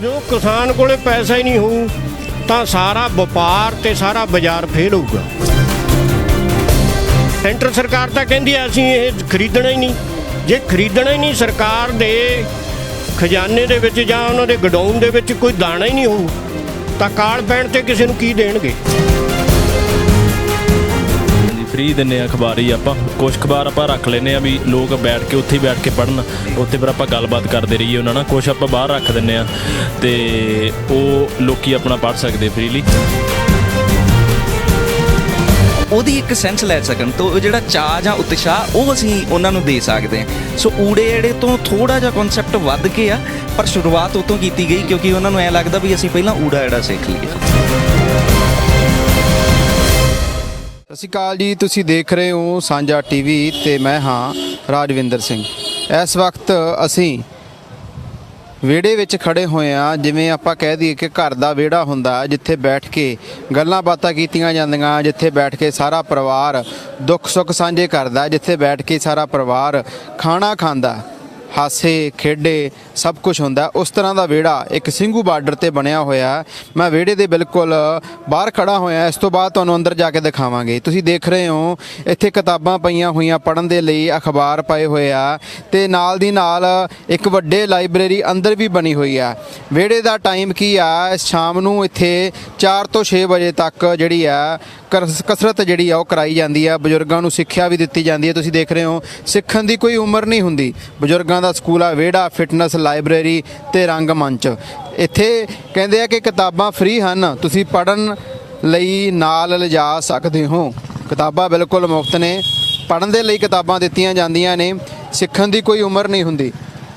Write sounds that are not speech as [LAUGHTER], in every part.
ਜੋ ਕਿਸਾਨ ਕੋਲੇ ਪੈਸਾ ਹੀ ਨਹੀਂ ਹੋਊ, ਤਾਂ ਸਾਰਾ ਵਪਾਰ ਤੇ ਸਾਰਾ ਬਾਜ਼ਾਰ ਫੇਲ ਹੋਊਗਾ। ਸੈਂਟਰ ਸਰਕਾਰ ਤਾਂ ਕਹਿੰਦੀ ਆ, ਅਸੀਂ ਇਹ ਖਰੀਦਣਾ ਹੀ ਨਹੀਂ। ਜੇ ਖਰੀਦਣਾ ਹੀ ਨਹੀਂ ਸਰਕਾਰ ਦੇ ਖਜ਼ਾਨੇ ਦੇ ਵਿੱਚ ਜਾਂ ਉਹਨਾਂ ਦੇ ਗਡਾਊਨ ਦੇ ਵਿੱਚ ਕੋਈ ਦਾਣਾ ਹੀ ਨਹੀਂ ਹੋਊ, ਤਾਂ ਕਾਲ ਪੈਣ ਤੇ ਕਿਸੇ ਨੂੰ ਕੀ ਦੇਣਗੇ? ਫ੍ਰੀ ਦਿੰਨੇ ਆ ਅਖਬਾਰ ਹੀ ਆਪਾਂ। ਕੁਝ ਅਖਬਾਰ ਆਪਾਂ ਰੱਖ ਲੈਨੇ ਆ ਵੀ ਲੋਕ ਬੈਠ ਕੇ ਉੱਥੇ ਹੀ ਬੈਠ ਕੇ ਪੜਨ ਉੱਥੇ ਫਿਰ ਆਪਾਂ ਗੱਲਬਾਤ ਕਰਦੇ ਰਹੀਏ ਉਹਨਾਂ ਨਾਲ। ਕੁਝ ਆਪਾਂ ਬਾਹਰ ਰੱਖ ਦਿੰਨੇ ਆ ਤੇ ਉਹ ਲੋਕੀ ਆਪਣਾ ਪੜ ਸਕਦੇ ਫ੍ਰੀਲੀ ਉਹਦੀ ਇੱਕ ਸੈਂਸ ਲੈ ਸਕਣ ਤੋਂ, ਉਹ ਜਿਹੜਾ ਚਾਹ ਜਾਂ ਉਤਸ਼ਾਹ, ਉਹ ਅਸੀਂ ਉਹਨਾਂ ਨੂੰ ਦੇ ਸਕਦੇ ਹਾਂ ਸੋ ਊੜੇ ਏੜੇ ਤੋਂ ਥੋੜਾ ਜਿਹਾ ਕਨਸੈਪਟ ਵੱਧ ਕੇ ਆ, ਪਰ ਸ਼ੁਰੂਆਤ ਉਤੋਂ ਕੀਤੀ ਗਈ ਕਿਉਂਕਿ ਉਹਨਾਂ ਨੂੰ ਐ ਲੱਗਦਾ ਵੀ ਅਸੀਂ ਪਹਿਲਾਂ ਊੜਾ ਏੜਾ ਸਿੱਖ ਲਈਏ। ਸ਼੍ਰੀ ਅਕਾਲ ਜੀ, ਤੁਸੀਂ ਦੇਖ ਰਹੇ ਹੋ ਸਾਂਝਾ ਟੀਵੀ ਤੇ ਮੈਂ ਹਾਂ ਰਾਜਵਿੰਦਰ ਸਿੰਘ। ਇਸ ਵਕਤ ਅਸੀਂ ਵਿਹੜੇ ਵਿੱਚ ਖੜੇ ਹੋਏ ਆ ਜਿਵੇਂ ਆਪਾਂ ਕਹਿ ਦਈਏ ਕਿ ਘਰ ਦਾ ਵਿਹੜਾ ਹੁੰਦਾ ਜਿੱਥੇ ਬੈਠ ਕੇ ਗੱਲਾਂ ਬਾਤਾਂ ਕੀਤੀਆਂ ਜਾਂਦੀਆਂ, ਜਿੱਥੇ ਬੈਠ ਕੇ ਸਾਰਾ ਪਰਿਵਾਰ ਦੁੱਖ ਸੁੱਖ ਸਾਂਝੇ ਕਰਦਾ ਜਿੱਥੇ ਬੈਠ ਕੇ ਸਾਰਾ ਪਰਿਵਾਰ ਖਾਣਾ ਖਾਂਦਾ ਹਾਸੇ, ਖੇਡੇ, ਸਭ ਕੁਝ ਹੁੰਦਾ। ਉਸ ਤਰ੍ਹਾਂ ਦਾ ਵਿਹੜਾ ਇੱਕ ਸਿੰਘੂ ਬਾਰਡਰ ਤੇ ਬਣਿਆ ਹੋਇਆ ਮੈਂ ਵਿਹੜੇ ਦੇ ਬਿਲਕੁਲ ਬਾਹਰ ਖੜਾ ਹੋਇਆ ਇਸ ਤੋਂ ਬਾਅਦ ਤੁਹਾਨੂੰ ਅੰਦਰ ਜਾ ਕੇ ਦਿਖਾਵਾਂਗੇ। ਤੁਸੀਂ ਦੇਖ ਰਹੇ ਹੋ, ਇੱਥੇ ਕਿਤਾਬਾਂ ਪਈਆਂ ਹੋਈਆਂ ਪੜ੍ਹਨ ਦੇ ਲਈ ਅਖਬਾਰ ਪਏ ਹੋਏ ਆ ਤੇ ਨਾਲ ਦੀ ਨਾਲ ਇੱਕ ਵੱਡੇ ਲਾਇਬ੍ਰੇਰੀ ਅੰਦਰ ਵੀ ਬਣੀ ਹੋਈ ਆ। ਵਿਹੜੇ ਦਾ ਟਾਈਮ ਕੀ ਆ? ਸ਼ਾਮ ਨੂੰ ਇੱਥੇ 4 ਤੋਂ 6 ਵਜੇ ਤੱਕ ਜਿਹੜੀ ਆ ਕਰਸ- ਕਸਰਤ ਜਿਹੜੀ ਆ, ਉਹ ਕਰਾਈ ਜਾਂਦੀ ਆ। ਬਜ਼ੁਰਗਾਂ ਨੂੰ ਸਿੱਖਿਆ ਵੀ ਦਿੱਤੀ ਜਾਂਦੀ ਹੈ ਤੁਸੀਂ ਦੇਖ ਰਹੇ ਹੋ, ਸਿੱਖਣ ਦੀ ਕੋਈ ਉਮਰ ਨਹੀਂ ਹੁੰਦੀ। ਬਜ਼ੁਰਗਾਂ ਦਾ ਸਕੂਲ ਆ, ਵਿਹੜਾ, ਫਿਟਨੈਸ ਲਾਇਬ੍ਰੇਰੀ ਤੇ ਰੰਗ ਮੰਚ ਇੱਥੇ ਕਹਿੰਦੇ ਆ ਕਿ ਕਿਤਾਬਾਂ ਫ੍ਰੀ ਹਨ, ਤੁਸੀਂ ਪੜਨ ਲਈ ਨਾਲ ਲਿਜਾ ਸਕਦੇ ਹੋ। ਕਿਤਾਬਾਂ ਬਿਲਕੁਲ ਮੁਫਤ ਨੇ ਪੜਨ ਦੇ ਲਈ ਕਿਤਾਬਾਂ ਦਿੱਤੀਆਂ ਜਾਂਦੀਆਂ ਨੇ, ਸਿੱਖਣ ਦੀ ਕੋਈ ਉਮਰ ਨਹੀਂ ਹੁੰਦੀ।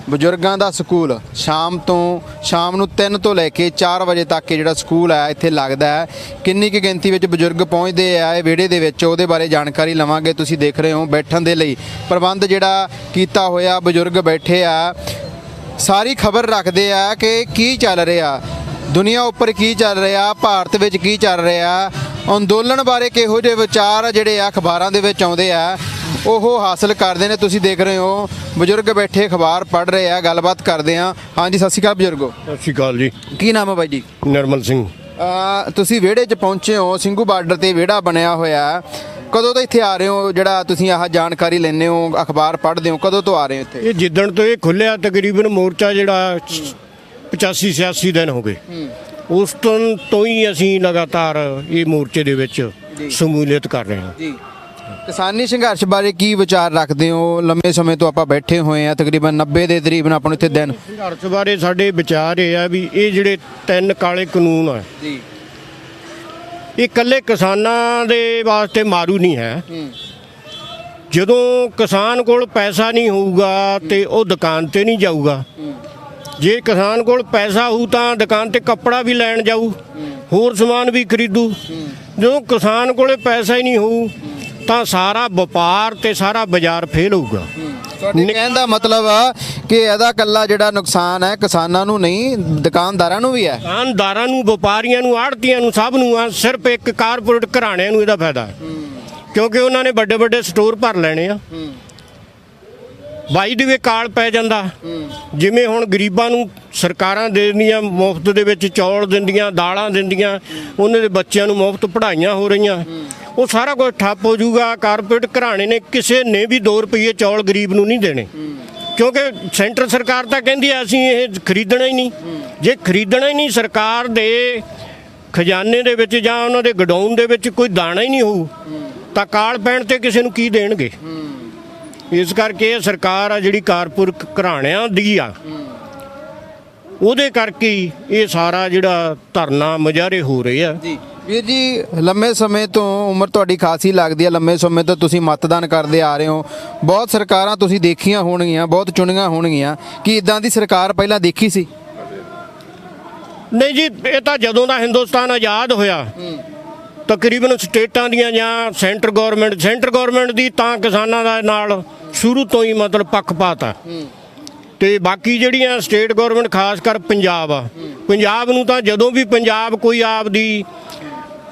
ਬਜ਼ੁਰਗਾਂ ਦਾ ਸਕੂਲ ਸ਼ਾਮ ਤੋਂ, ਸ਼ਾਮ ਨੂੰ 3 ਤੋਂ ਲੈ ਕੇ 4 ਵਜੇ ਤੱਕ ਇਹ ਜਿਹੜਾ ਸਕੂਲ ਹੈ, ਇੱਥੇ ਲੱਗਦਾ ਹੈ। ਕਿੰਨੀ ਕੁ ਗਿਣਤੀ ਵਿੱਚ ਬਜ਼ੁਰਗ ਪਹੁੰਚਦੇ ਆ ਇਹ ਵਿਹੜੇ ਦੇ ਵਿੱਚ, ਉਹਦੇ ਬਾਰੇ ਜਾਣਕਾਰੀ ਲਵਾਂਗੇ। ਤੁਸੀਂ ਦੇਖ ਰਹੇ ਹੋ ਬੈਠਣ ਦੇ ਲਈ ਪ੍ਰਬੰਧ ਜਿਹੜਾ ਕੀਤਾ ਹੋਇਆ ਬਜ਼ੁਰਗ ਬੈਠੇ ਆ। ਸਾਰੀ ਖਬਰ ਰੱਖਦੇ ਆ ਕਿ ਕੀ ਚੱਲ ਰਿਹਾ? ਦੁਨੀਆ ਉੱਪਰ ਕੀ ਚੱਲ ਰਿਹਾ? ਭਾਰਤ ਵਿੱਚ ਕੀ ਚੱਲ ਰਿਹਾ? ਅੰਦੋਲਨ ਬਾਰੇ ਕਿਹੋ ਜਿਹੇ ਵਿਚਾਰ ਜਿਹੜੇ ਆ ਅਖਬਾਰਾਂ ਦੇ ਵਿੱਚ ਆਉਂਦੇ ਆ। ਉਹ ਹਾਸਲ ਕਰਦੇ ਨੇ ਤੁਸੀਂ ਦੇਖ ਰਹੇ ਹੋ। ਬਜ਼ੁਰਗ ਬੈਠੇ ਅਖਬਾਰ ਪੜ੍ਹ ਰਹੇ ਆ ਗੱਲਬਾਤ ਕਰਦੇ ਆ। ਹਾਂਜੀ ਸਤਿ ਸ਼੍ਰੀ ਅਕਾਲ ਬਜ਼ੁਰਗੋ। ਸਤਿ ਸ਼੍ਰੀ ਅਕਾਲ ਜੀ। ਕੀ ਨਾਮ ਹੈ ਬਾਈ ਜੀ? ਨਰਮਲ ਸਿੰਘ। ਤੁਸੀਂ ਵਿਹੜੇ 'ਚ ਪਹੁੰਚੇ ਹੋ ਸਿੰਘੂ ਬਾਰਡਰ ਤੇ ਵਿਹੜਾ ਬਣਿਆ ਹੋਇਆ। ਕਦੋਂ ਤੋਂ ਇੱਥੇ ਆ ਰਹੇ ਹੋ? ਜਿਹੜਾ ਤੁਸੀਂ ਆਹ ਜਾਣਕਾਰੀ ਲੈਂਦੇ ਹੋ ਅਖਬਾਰ ਪੜ੍ਹਦੇ ਹੋ ਕਦੋਂ ਤੋਂ ਆ ਰਹੇ ਹੋ ਇੱਥੇ? ਇਹ ਜਿੱਦਣ ਤੋਂ ਇਹ ਖੁੱਲਿਆ ਤਕਰੀਬਨ ਮੋਰਚਾ ਜਿਹੜਾ 85 86 ਦਿਨ ਹੋ ਗਏ। ਉਸ ਤੋਂ ਤੋਂ ਹੀ ਅਸੀਂ ਲਗਾਤਾਰ ਇਹ ਮੋਰਚੇ ਦੇ ਵਿੱਚ ਸ਼ਮੂਲੀਅਤ ਕਰ ਰਹੇ ਹਾਂ। ਜੀ। ਕਿਸਾਨੀ ਸੰਘਰਸ਼ ਬਾਰੇ ਕੀ ਵਿਚਾਰ ਰੱਖਦੇ ਹੋ? ਲੰਮੇ ਸਮੇਂ ਤੋਂ ਆਪਾਂ ਬੈਠੇ ਹੋਏ ਆ ਤਕਰੀਬਨ 90 ਦੇ ਤਕਰੀਬਨ ਆਪਾਂ ਨੂੰ ਇੱਥੇ ਦਿਨ ਸੰਘਰਸ਼ ਬਾਰੇ ਸਾਡੇ ਵਿਚਾਰ ਇਹ ਆ ਵੀ ਇਹ ਜਿਹੜੇ ਤਿੰਨ ਕਾਲੇ ਕਾਨੂੰਨ ਆ। ਜੀ। ਇਹ ਇਕੱਲੇ ਕਿਸਾਨਾਂ ਦੇ ਵਾਸਤੇ ਮਾਰੂ ਨਹੀਂ ਹੈ। ਜਦੋਂ ਕਿਸਾਨ ਕੋਲ ਪੈਸਾ ਨਹੀਂ ਹੋਊਗਾ ਤੇ ਉਹ ਦੁਕਾਨ ਤੇ ਨਹੀਂ ਜਾਊਗਾ। ਜੇ ਕਿਸਾਨ ਕੋਲ ਪੈਸਾ ਹੋਊ ਤਾਂ ਦੁਕਾਨ ਤੇ ਕੱਪੜਾ ਵੀ ਲੈਣ ਜਾਊ ਹੋਰ ਸਮਾਨ ਵੀ ਖਰੀਦੂ। ਜਦੋਂ ਕਿਸਾਨ ਕੋਲੇ ਪੈਸਾ ਹੀ ਨਹੀਂ ਹੋਊ ਤਾਂ ਸਾਰਾ ਵਪਾਰ ਤੇ ਸਾਰਾ ਬਾਜ਼ਾਰ ਫੇਲ ਹੋਊਗਾ। ਤੁਹਾਡੇ ਕਹਿਣ ਦਾ ਮਤਲਬ ਆ ਕਿ ਇਹਦਾ ਕੱਲਾ ਜਿਹੜਾ ਨੁਕਸਾਨ ਹੈ ਕਿਸਾਨਾਂ ਨੂੰ ਨਹੀਂ ਦੁਕਾਨਦਾਰਾਂ ਨੂੰ ਵੀ ਹੈ? ਦੁਕਾਨਦਾਰਾਂ ਨੂੰ ਵਪਾਰੀਆਂ ਨੂੰ ਆੜਤੀਆਂ ਨੂੰ ਸਭ ਨੂੰ ਆ ਸਿਰਫ ਇੱਕ ਕਾਰਪੋਰੇਟ ਘਰਾਣਿਆਂ ਨੂੰ ਇਹਦਾ ਫਾਇਦਾ। ਹੈ। ਕਿਉਂਕਿ ਉਹਨਾਂ ਨੇ ਵੱਡੇ ਵੱਡੇ ਸਟੋਰ ਭਰ ਲੈਣੇ ਆ। ਬਾਈ ਦੇ ਵੀ ਕਾਲ ਪੈ ਜਾਂਦਾ। ਜਿਵੇਂ ਹੁਣ ਗਰੀਬਾਂ ਨੂੰ ਸਰਕਾਰਾਂ ਦੇ ਦਿੰਦੀਆਂ ਮੁਫਤ ਦੇ ਵਿੱਚ ਚੌਲ ਦਿੰਦੀਆਂ ਦਾਲਾਂ ਦਿੰਦੀਆਂ ਉਹਨਾਂ ਦੇ ਬੱਚਿਆਂ ਨੂੰ ਮੁਫਤ ਪੜ੍ਹਾਈਆਂ ਹੋ ਰਹੀਆਂ। ਉਹ ਸਾਰਾ ਕੁਝ ਠੱਪ ਹੋ ਜਾਊਗਾ ਕਾਰਪੋਰੇਟ ਘਰਾਣੇ ਨੇ ਕਿਸੇ ਨੇ ਵੀ 2 ਰੁਪਏ ਚੌਲ ਗਰੀਬ ਨੂੰ ਨਹੀਂ ਦੇਣੇ। ਕਿਉਂਕਿ ਸੈਂਟਰ ਸਰਕਾਰ ਤਾਂ ਕਹਿੰਦੀ ਆ, ਅਸੀਂ ਇਹ ਖਰੀਦਣਾ ਹੀ ਨਹੀਂ। ਜੇ ਖਰੀਦਣਾ ਹੀ ਨਹੀਂ, ਸਰਕਾਰ ਦੇ ਖਜ਼ਾਨੇ ਦੇ ਵਿੱਚ ਜਾਂ ਉਹਨਾਂ ਦੇ ਗਡਾਊਨ ਦੇ ਵਿੱਚ ਕੋਈ ਦਾਣਾ ਹੀ ਨਹੀਂ ਹੋਊ, ਤਾਂ ਕਾਲ ਪੈਣ ਤੇ ਕਿਸੇ ਨੂੰ ਕੀ ਦੇਣਗੇ? ਇਸ ਕਰਕੇ ਇਹ ਸਰਕਾਰ ਆ ਜਿਹੜੀ ਕਾਰਪੋਰੇਟ ਘਰਾਣਿਆਂ ਦੀ ਆ ਉਹਦੇ ਕਰਕੇ ਹੀ ਇਹ ਸਾਰਾ ਜਿਹੜਾ ਧਰਨਾ ਮੁਜ਼ਾਹਰੇ ਹੋ ਰਹੇ ਆ। ਜੀ। ਵੀਰ ਜੀ ਲੰਮੇ ਸਮੇਂ ਤੋਂ ਉਮਰ ਤੁਹਾਡੀ ਖਾਸੀ ਲੱਗਦੀ ਹੈ ਲੰਮੇ ਸਮੇਂ ਤੋਂ ਤੁਸੀਂ ਮਤਦਾਨ ਕਰਦੇ ਆ ਰਹੇ ਹੋ। ਬਹੁਤ ਸਰਕਾਰਾਂ ਤੁਸੀਂ ਦੇਖੀਆਂ ਹੋਣਗੀਆਂ ਬਹੁਤ ਚੁਣੀਆਂ ਹੋਣਗੀਆਂ। ਕੀ ਇਦਾਂ ਦੀ ਸਰਕਾਰ ਪਹਿਲਾਂ ਦੇਖੀ ਸੀ? ਨਹੀਂ ਜੀ ਇਹ ਤਾਂ ਜਦੋਂ ਦਾ ਹਿੰਦੁਸਤਾਨ ਆਜ਼ਾਦ ਹੋਇਆ ਤਕਰੀਬਨ ਸਟੇਟਾਂ ਦੀਆਂ ਜਾਂ ਸੈਂਟਰ ਗਵਰਨਮੈਂਟ ਸੈਂਟਰ ਗਵਰਨਮੈਂਟ ਦੀ ਤਾਂ ਕਿਸਾਨਾਂ ਦਾ ਨਾਲ ਸ਼ੁਰੂ ਤੋਂ ਹੀ ਮਤਲਬ ਪੱਖਪਾਤ ਆ ਤੇ ਬਾਕੀ ਜਿਹੜੀਆਂ ਸਟੇਟ ਗਵਰਨਮੈਂਟ, ਖਾਸ ਕਰ ਪੰਜਾਬ ਆ, ਪੰਜਾਬ ਨੂੰ ਤਾਂ ਜਦੋਂ ਵੀ ਪੰਜਾਬ ਕੋਈ ਆਪਦੀ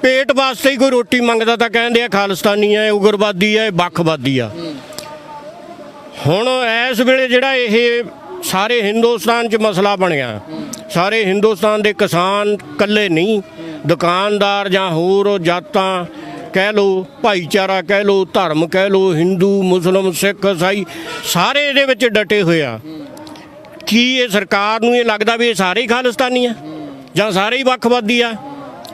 ਪੇਟ ਵਾਸਤੇ ਹੀ ਕੋਈ ਰੋਟੀ ਮੰਗਦਾ ਤਾਂ ਕਹਿੰਦੇ ਆ ਖਾਲਿਸਤਾਨੀ ਆ ਉਗਰਵਾਦੀ ਆ, ਇਹ ਵੱਖਵਾਦੀ ਆ। ਹੁਣ ਇਸ ਵੇਲੇ ਜਿਹੜਾ ਇਹ ਸਾਰੇ ਹਿੰਦੁਸਤਾਨ 'ਚ ਮਸਲਾ ਬਣਿਆ, ਸਾਰੇ ਹਿੰਦੁਸਤਾਨ ਦੇ ਕਿਸਾਨ ਇਕੱਲੇ ਨਹੀਂ, ਦੁਕਾਨਦਾਰ ਜਾਂ ਹੋਰ ਜਾਤਾਂ, ਕਹਿ ਲੋ ਭਾਈਚਾਰਾ, ਕਹਿ ਲੋ ਧਰਮ, ਕਹਿ ਲੋ ਹਿੰਦੂ, ਮੁਸਲਮ, ਸਿੱਖ, ਈਸਾਈ, ਸਾਰੇ ਇਹਦੇ ਵਿੱਚ ਡਟੇ ਹੋਏ ਆ। ਕੀ ਇਹ ਸਰਕਾਰ ਨੂੰ ਇਹ ਲੱਗਦਾ ਵੀ ਇਹ ਸਾਰੇ ਹੀ ਖਾਲਿਸਤਾਨੀ ਆ? ਜਾਂ ਸਾਰੇ ਹੀ ਵੱਖਵਾਦੀ ਆ?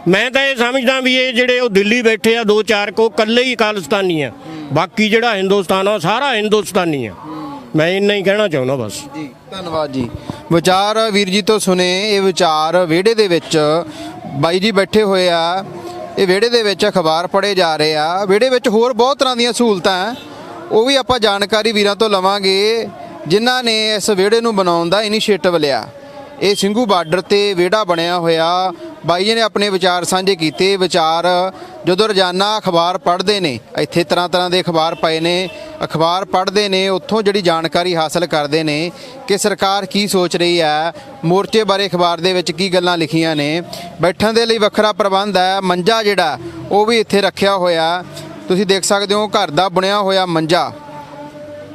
ਮੈਂ ਤਾਂ ਇਹ ਸਮਝਦਾ ਵੀ ਇਹ ਜਿਹੜੇ ਉਹ ਦਿੱਲੀ ਬੈਠੇ ਆ, ਦੋ ਚਾਰ ਕੋ ਇਕੱਲੇ ਹੀ ਖਾਲਿਸਤਾਨੀ ਆ। ਬਾਕੀ ਜਿਹੜਾ ਹਿੰਦੁਸਤਾਨ ਆ, ਉਹ ਸਾਰਾ ਹਿੰਦੁਸਤਾਨੀ ਆ। ਮੈਂ ਇੰਨਾ ਹੀ ਕਹਿਣਾ ਚਾਹੁੰਦਾ ਬਸ। ਜੀ, ਧੰਨਵਾਦ ਜੀ। ਵਿਚਾਰ ਵੀਰ ਜੀ ਤੋਂ ਸੁਨੇ ਇਹ ਵਿਚਾਰ ਵਿਹੜੇ ਦੇ ਵਿੱਚ ਬਾਈ ਜੀ ਬੈਠੇ ਹੋਏ ਆ। ਇਹ ਵਿਹੜੇ ਦੇ ਵਿੱਚ ਅਖਬਾਰ ਪੜ੍ਹੇ ਜਾ ਰਹੇ ਆ। ਵਿਹੜੇ ਵਿੱਚ ਹੋਰ ਬਹੁਤ ਤਰ੍ਹਾਂ ਦੀਆਂ ਸਹੂਲਤਾਂ। ਉਹ ਵੀ ਆਪਾਂ ਜਾਣਕਾਰੀ ਵੀਰਾਂ ਤੋਂ ਲਵਾਂਗੇ। ਜਿਨ੍ਹਾਂ ਨੇ ਇਸ ਵਿਹੜੇ ਨੂੰ ਬਣਾਉਣ ਦਾ ਇਨੀਸ਼ੀਏਟਿਵ ਲਿਆ। ਇਹ ਸਿੰਘੂ ਬਾਰਡਰ ਤੇ ਵਿਹੜਾ ਬਣਿਆ ਹੋਇਆ। ਬਾਈ ਜੀ ਨੇ ਆਪਣੇ ਵਿਚਾਰ ਸਾਂਝੇ ਕੀਤੇ। ਵਿਚਾਰ ਜਦੋਂ ਰੋਜ਼ਾਨਾ ਅਖਬਾਰ ਪੜ੍ਹਦੇ ਨੇ, ਇੱਥੇ ਤਰ੍ਹਾਂ ਤਰ੍ਹਾਂ ਦੇ ਅਖਬਾਰ ਪਏ ਨੇ। ਅਖਬਾਰ ਪੜ੍ਹਦੇ ਨੇ, ਉੱਥੋਂ ਜਿਹੜੀ ਜਾਣਕਾਰੀ ਹਾਸਲ ਕਰਦੇ ਨੇ ਕਿ ਸਰਕਾਰ ਕੀ ਸੋਚ ਰਹੀ ਹੈ, ਮੋਰਚੇ ਬਾਰੇ ਅਖਬਾਰ ਦੇ ਵਿੱਚ ਕੀ ਗੱਲਾਂ ਲਿਖੀਆਂ ਨੇ। ਬੈਠਣ ਦੇ ਲਈ ਵੱਖਰਾ ਪ੍ਰਬੰਧ ਹੈ। ਮੰਜਾ ਜਿਹੜਾ, ਉਹ ਵੀ ਇੱਥੇ ਰੱਖਿਆ ਹੋਇਆ। ਤੁਸੀਂ ਦੇਖ ਸਕਦੇ ਹੋ, ਘਰ ਦਾ ਬਣਿਆ ਹੋਇਆ ਮੰਜਾ।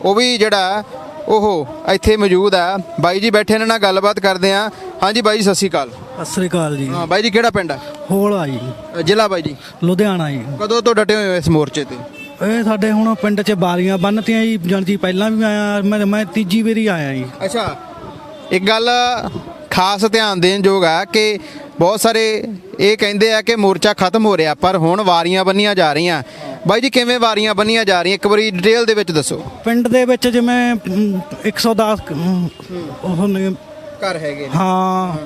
ਉਹ ਵੀ ਜਿਹੜਾ ਉਹ ਇੱਥੇ ਮੌਜੂਦ ਹੈ ਬਾਈ ਜੀ ਬੈਠੇ ਇਹਨਾਂ ਨਾਲ ਗੱਲਬਾਤ ਕਰਦੇ ਆ। ਹਾਂਜੀ ਬਾਈ ਜੀ ਸਤਿ ਸ਼੍ਰੀ ਅਕਾਲ। ਸਤਿ ਸ੍ਰੀ ਅਕਾਲ ਜੀ। ਹਾਂ ਬਾਈ ਜੀ ਕਿਹੜਾ ਪਿੰਡ ਹੈ ਹੋਲ ਆ ਜੀ ਜ਼ਿਲ੍ਹਾ ਬਾਈ ਜੀ। ਲੁਧਿਆਣਾ ਜੀ। ਕਦੋਂ ਤੋਂ ਡਟੇ ਹੋਏ ਹੋ ਇਸ ਮੋਰਚੇ ਤੇ? ਇਹ ਸਾਡੇ ਹੁਣ ਪਿੰਡ 'ਚ ਬਾਰੀਆਂ ਬੰਨਤੀਆਂ ਜੀ ਜਾਣੀ ਜੀ ਪਹਿਲਾਂ ਵੀ ਆਇਆ ਮੈਂ ਮੈਂ ਤੀਜੀ ਵਾਰੀ ਆਇਆ ਜੀ। ਅੱਛਾ। ਇੱਕ ਗੱਲ ਖਾਸ ਧਿਆਨ ਦੇਣ ਯੋਗ ਆ ਕਿ ਬਹੁਤ ਸਾਰੇ ਇਹ ਕਹਿੰਦੇ ਆ ਕਿ ਮੋਰਚਾ ਖਤਮ ਹੋ ਰਿਹਾ ਪਰ ਹੁਣ ਵਾਰੀਆਂ ਬੰਨੀਆਂ ਜਾ ਰਹੀਆਂ। ਬਾਈ ਜੀ ਕਿਵੇਂ ਵਾਰੀਆਂ ਬੰਨੀਆਂ ਜਾ ਰਹੀਆਂ? ਇੱਕ ਵਾਰੀ ਡਿਟੇਲ ਦੇ ਵਿੱਚ ਦੱਸੋ। ਪਿੰਡ ਦੇ ਵਿੱਚ ਜਿਵੇਂ ਅਮ, 110 ਅਮ, ਉਹ ਨੇ ਘਰ ਹੈਗੇ ਹਾਂ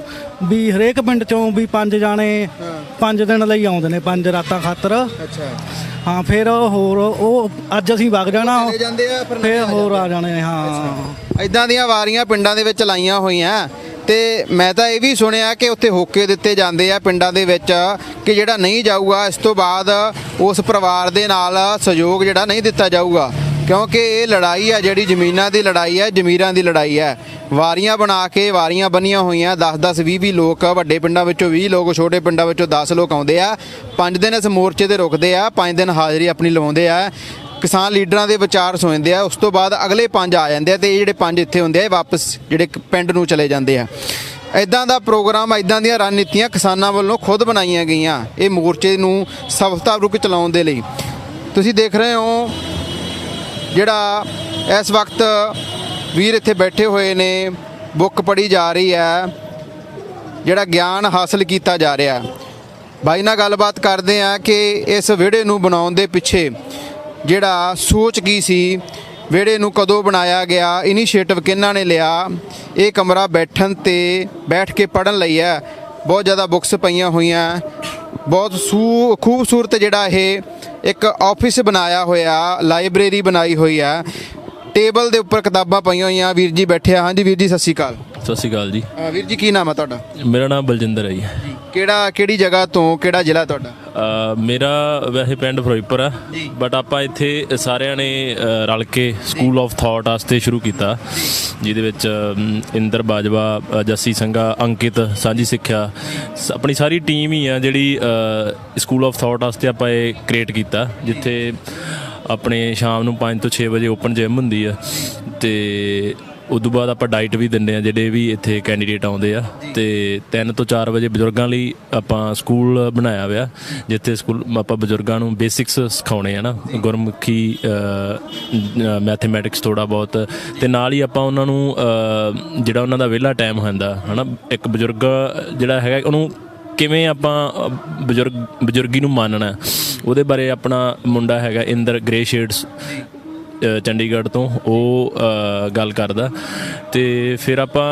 ਵੀ ਹਰੇਕ ਪਿੰਡ ਚੋਂ ਵੀ ਪੰਜ ਜਾਣੇ ਪੰਜ ਦਿਨ ਲਈ ਆਉਂਦੇ ਨੇ ਪੰਜ ਰਾਤਾਂ ਖਾਤਰ। ਅੱਛਾ। ਹਾਂ ਫਿਰ ਹੋਰ ਉਹ ਅੱਜ ਅਸੀਂ ਵਗ ਜਾਣਾ। ਫਿਰ ਹੋਰ। ਆ ਜਾਣੇ ਹਾਂ। ਇਦਾਂ ਦੀਆਂ ਵਾਰੀਆਂ ਪਿੰਡਾਂ ਦੇ ਵਿੱਚ ਲਾਈਆਂ ਹੋਈਆਂ। ਤੇ ਮੈਂ ਤਾਂ ਇਹ ਵੀ ਸੁਣਿਆ ਕਿ ਉੱਥੇ ਹੋਕੇ ਦਿੱਤੇ ਜਾਂਦੇ ਆ ਪਿੰਡਾਂ ਦੇ ਵਿੱਚ ਕਿ ਜਿਹੜਾ ਨਹੀਂ ਜਾਊਗਾ, ਇਸ ਤੋਂ ਬਾਅਦ ਉਸ ਪਰਿਵਾਰ ਦੇ ਨਾਲ ਸਹਿਯੋਗ ਜਿਹੜਾ ਨਹੀਂ ਦਿੱਤਾ ਜਾਊਗਾ। ਕਿਉਂਕਿ ਇਹ ਲੜਾਈ ਆ, ਜਿਹੜੀ ਜ਼ਮੀਨਾਂ ਦੀ ਲੜਾਈ ਹੈ ਜ਼ਮੀਰਾਂ ਦੀ ਲੜਾਈ ਹੈ ਵਾਰੀਆਂ ਬਣਾ ਕੇ ਵਾਰੀਆਂ ਬਣੀਆਂ ਹੋਈਆਂ 10 10 20 20 ਲੋਕ, ਵੱਡੇ ਪਿੰਡਾਂ ਵਿੱਚੋਂ 20 ਲੋਕ, ਛੋਟੇ ਪਿੰਡਾਂ ਵਿੱਚੋਂ 10 ਲੋਕ ਆਉਂਦੇ ਆ। 5 ਦਿਨ ਇਸ ਮੋਰਚੇ ਤੇ ਰੁਕਦੇ ਆ 5 ਦਿਨ ਹਾਜ਼ਰੀ ਆਪਣੀ ਲਵਾਉਂਦੇ ਆ। ਕਿਸਾਨ ਲੀਡਰਾਂ ਦੇ ਵਿਚਾਰ ਸੁਣਦੇ ਆ, ਉਸ ਤੋਂ ਬਾਅਦ ਅਗਲੇ ਪੰਜ ਆ ਜਾਂਦੇ ਆ ਤੇ ਇਹ ਜਿਹੜੇ ਪੰਜ ਇੱਥੇ ਹੁੰਦੇ ਆ, ਇਹ ਵਾਪਸ ਜਿਹੜੇ ਪਿੰਡ ਨੂੰ ਚਲੇ ਜਾਂਦੇ ਆ। ਇਦਾਂ ਦਾ ਪ੍ਰੋਗਰਾਮ ਇਦਾਂ ਦੀਆਂ ਰਣਨੀਤੀਆਂ ਕਿਸਾਨਾਂ ਵੱਲੋਂ ਖੁਦ ਬਣਾਈਆਂ ਗਈਆਂ ਇਹ ਮੋਰਚੇ ਨੂੰ ਸਫਲਤਾਪੂਰਵਕ ਚਲਾਉਣ ਦੇ ਲਈ। ਤੁਸੀਂ ਦੇਖ ਰਹੇ ਹੋ ਜਿਹੜਾ ਇਸ ਵਕਤ ਵੀਰ ਇੱਥੇ ਬੈਠੇ ਹੋਏ ਨੇ ਬੁੱਕ ਪੜ੍ਹੀ ਜਾ ਰਹੀ ਹੈ, ਜਿਹੜਾ ਗਿਆਨ ਹਾਸਲ ਕੀਤਾ ਜਾ ਰਿਹਾ। ਬਾਈ ਨਾਲ ਗੱਲਬਾਤ ਕਰਦੇ ਆ ਕਿ ਇਸ ਵਿਹੜੇ ਨੂੰ ਬਣਾਉਣ ਦੇ ਪਿੱਛੇ ਜਿਹੜਾ ਸੋਚ ਕੀ ਸੀ, ਵਿਹੜੇ ਨੂੰ ਕਦੋਂ ਬਣਾਇਆ ਗਿਆ, ਇਨੀਸ਼ੀਏਟਿਵ ਕਿਹਨਾਂ ਨੇ ਲਿਆ, ਇਹ ਕਮਰਾ ਬੈਠਣ ਤੇ ਬੈਠ ਕੇ ਪੜਨ ਲਈ ਹੈ। ਬਹੁਤ ਜ਼ਿਆਦਾ ਬੁੱਕਸ ਪਈਆਂ ਹੋਈਆਂ, ਬਹੁਤ ਸੂ, ਖੂਬਸੂਰਤ ਜਿਹੜਾ ਇਹ ਇੱਕ ਆਫਿਸ ਬਣਾਇਆ ਹੋਇਆ, ਲਾਇਬ੍ਰੇਰੀ ਬਣਾਈ ਹੋਈ ਆ ਟੇਬਲ ਦੇ ਉੱਪਰ ਕਿਤਾਬਾਂ ਪਈਆਂ ਹੋਈਆਂ। ਵੀਰ ਜੀ ਬੈਠੇ ਆ। ਹਾਂਜੀ ਵੀਰ ਜੀ ਸਤਿ ਸ਼੍ਰੀ ਅਕਾਲ। ਸਤਿ ਸ਼੍ਰੀ ਅਕਾਲ ਜੀ। ਅ, ਵੀਰ ਜੀ ਕੀ ਨਾਮ ਹੈ ਤੁਹਾਡਾ? ਮੇਰਾ ਨਾਮ ਬਲਜਿੰਦਰ ਹੈ ਜੀ। ਕਿਹੜਾ ਕਿਹੜੀ ਜਗ੍ਹਾ ਤੋਂ ਕਿਹੜਾ ਜ਼ਿਲ੍ਹਾ ਤੁਹਾਡਾ? ਅ, ਮੇਰਾ ਵੈਸੇ ਪਿੰਡ ਫਿਰੋਜ਼ਪੁਰ ਆ ਬਟ ਆਪਾਂ ਇੱਥੇ ਸਾਰਿਆਂ ਨੇ ਅ, ਰਲ ਕੇ ਸਕੂਲ ਆਫ ਥਾਟ ਵਾਸਤੇ ਸ਼ੁਰੂ ਕੀਤਾ। ਜਿਹਦੇ ਵਿੱਚ ਅਮ, ਇੰਦਰ ਬਾਜਵਾ ਅ, ਜੱਸੀ ਸੰਘਾ ਅੰਕਿਤ ਸਾਂਝੀ ਸਿੱਖਿਆ ਸ- ਆਪਣੀ ਸਾਰੀ ਟੀਮ ਹੀ ਆ ਜਿਹੜੀ ਸਕੂਲ ਆਫ ਥਾਟ ਵਾਸਤੇ ਆਪਾਂ ਇਹ ਕ੍ਰੀਏਟ ਕੀਤਾ ਜਿੱਥੇ ਆਪਣੇ ਸ਼ਾਮ ਨੂੰ 5 ਤੋਂ 6 ਵਜੇ ਓਪਨ ਜਿਮ ਹੁੰਦੀ ਆ ਤੇ ਉਦੋਂ ਬਾਅਦ ਆਪਾਂ ਡਾਈਟ ਵੀ ਦਿੰਦੇ ਆ ਜਿਹੜੇ ਵੀ ਇੱਥੇ ਕੈਂਡੀਡੇਟ ਆਉਂਦੇ ਆ ਤੇ 3 ਤੋਂ 4 ਵਜੇ ਬਜ਼ੁਰਗਾਂ ਲਈ ਆਪਾਂ ਸਕੂਲ ਬਣਾਇਆ ਹੋਇਆ ਜਿੱਥੇ ਸਕੂਲ ਆਪਾਂ ਬਜ਼ੁਰਗਾਂ ਨੂੰ ਬੇਸਿਕਸ ਸਿਖਾਉਣੇ ਆ ਨਾ ਗੁਰਮੁਖੀ ਮੈਥਮੈਟਿਕਸ ਥੋੜਾ ਬਹੁਤ ਤੇ ਨਾਲ ਹੀ ਆਪਾਂ ਉਹਨਾਂ ਨੂੰ ਜਿਹੜਾ ਉਹਨਾਂ ਦਾ ਵਿਹਲਾ ਟਾਈਮ ਹੁੰਦਾ ਹਨਾ ਇੱਕ ਬਜ਼ੁਰਗ ਜਿਹੜਾ ਹੈਗਾ ਉਹਨੂੰ ਕਿਵੇਂ ਆਪਾਂ ਬਜ਼ੁਰਗ ਬਜ਼ੁਰਗੀ ਨੂੰ ਮੰਨਣਾ ਉਹਦੇ ਬਾਰੇ ਆਪਣਾ ਮੁੰਡਾ ਹੈਗਾ ਇੰਦਰ ਗ੍ਰੇ ਸ਼ੇਡਸ ਚੰਡੀਗੜ੍ਹ ਤੋਂ ਉਹ ਗੱਲ ਕਰਦਾ। ਤੇ ਫਿਰ ਆਪਾਂ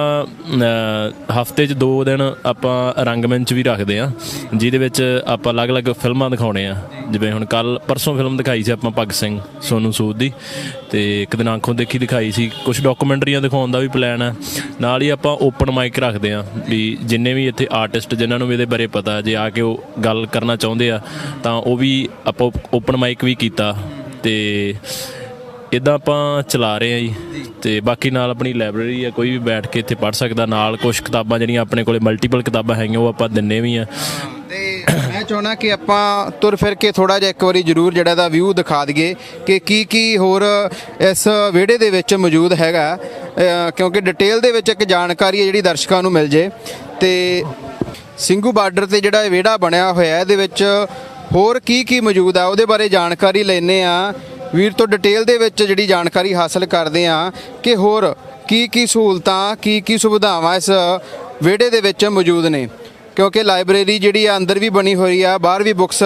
ਹਫ਼ਤੇ 'ਚ ਦੋ ਦਿਨ ਆਪਾਂ ਰੰਗਮੰਚ ਵੀ ਰੱਖਦੇ ਆ ਜਿਹਦੇ ਵਿੱਚ ਆਪਾਂ ਅਲੱਗ-ਅਲੱਗ ਫਿਲਮਾਂ ਦਿਖਾਉਣੇ ਆ ਜਿਵੇਂ ਹੁਣ ਕੱਲ ਪਰਸੋਂ ਫਿਲਮ ਦਿਖਾਈ ਸੀ ਆਪਾਂ ਭਗਤ ਸਿੰਘ, ਸੋਨੂ ਸੂਦ ਦੀ। ਤੇ ਇੱਕ ਦਿਨ ਆਂਖੋਂ ਦੇਖੀ ਦਿਖਾਈ ਸੀ ਕੁਝ ਡਾਕੂਮੈਂਟਰੀਆਂ ਦਿਖਾਉਣ ਦਾ ਵੀ ਪਲਾਨ ਹੈ। ਨਾਲ ਹੀ ਆਪਾਂ ਓਪਨ ਮਾਈਕ ਰੱਖਦੇ ਆ ਵੀ ਜਿੰਨੇ ਵੀ ਇੱਥੇ ਆਰਟਿਸਟ ਜਿਨ੍ਹਾਂ ਨੂੰ ਵੀ ਇਹਦੇ ਬਾਰੇ ਪਤਾ, ਜੇ ਆ ਕੇ ਉਹ ਗੱਲ ਕਰਨਾ ਚਾਹੁੰਦੇ ਆ, ਤਾਂ ਉਹ ਵੀ ਆਪਾਂ ਓਪਨ ਮਾਈਕ ਵੀ ਕੀਤਾ। ਤੇ ਇਦਾਂ ਆਪਾਂ ਚਲਾ ਰਹੇ ਆ ਜੀ। ਤੇ ਬਾਕੀ ਨਾਲ ਆਪਣੀ ਲਾਇਬ੍ਰੇਰੀ ਆ ਕੋਈ ਵੀ ਬੈਠ ਕੇ ਇੱਥੇ ਪੜ੍ਹ ਸਕਦਾ। ਨਾਲ ਕੁਝ ਕਿਤਾਬਾਂ ਜਿਹੜੀਆਂ ਆਪਣੇ ਕੋਲੇ ਮਲਟੀਪਲ ਕਿਤਾਬਾਂ ਹੈਗੀਆਂ ਉਹ ਆਪਾਂ ਦਿੰਨੇ ਵੀ ਆ ਤੇ ਮੈਂ ਚਾਹੁੰਦਾ ਕਿ ਆਪਾਂ ਤੁਰ ਫਿਰ ਕੇ ਥੋੜਾ ਜਿਹਾ ਇੱਕ ਵਾਰੀ ਜ਼ਰੂਰ ਜਿਹੜਾ ਦਾ ਵਿਊ ਦਿਖਾ ਦਈਏ ਕਿ ਕੀ ਕੀ ਹੋਰ ਇਸ ਵਿਹੜੇ ਦੇ ਵਿੱਚ ਮੌਜੂਦ ਹੈਗਾ। ਕਿਉਂਕਿ ਡਿਟੇਲ ਦੇ ਵਿੱਚ ਇੱਕ ਜਾਣਕਾਰੀ ਹੈ ਜਿਹੜੀ ਦਰਸ਼ਕਾਂ ਨੂੰ ਮਿਲ ਜੇ। ਤੇ ਸਿੰਘੂ ਬਾਰਡਰ ਤੇ ਜਿਹੜਾ ਇਹ ਵਿਹੜਾ ਬਣਿਆ ਹੋਇਆ ਹੈ, ਇਹਦੇ ਵਿੱਚ ਹੋਰ ਕੀ ਕੀ ਮੌਜੂਦ ਆ ਉਹਦੇ ਬਾਰੇ ਜਾਣਕਾਰੀ ਲੈਣੇ ਆ ਵੀਰ, ਤੋਂ ਡਿਟੇਲ ਦੇ ਵਿੱਚ ਜਿਹੜੀ ਜਾਣਕਾਰੀ ਹਾਸਲ ਕਰਦੇ ਆ ਕਿ ਹੋਰ ਕੀ ਕੀ ਸਹੂਲਤਾਂ, ਕੀ ਕੀ ਸੁਵਿਧਾਵਾਂ ਇਸ ਵਿਹੜੇ ਦੇ ਵਿੱਚ ਮੌਜੂਦ ਨੇ। ਕਿਉਂਕਿ ਲਾਇਬ੍ਰੇਰੀ ਜਿਹੜੀ ਆ, ਅੰਦਰ ਵੀ ਬਣੀ ਹੋਈ ਆ, ਬਾਹਰ ਵੀ ਬੁੱਕਸ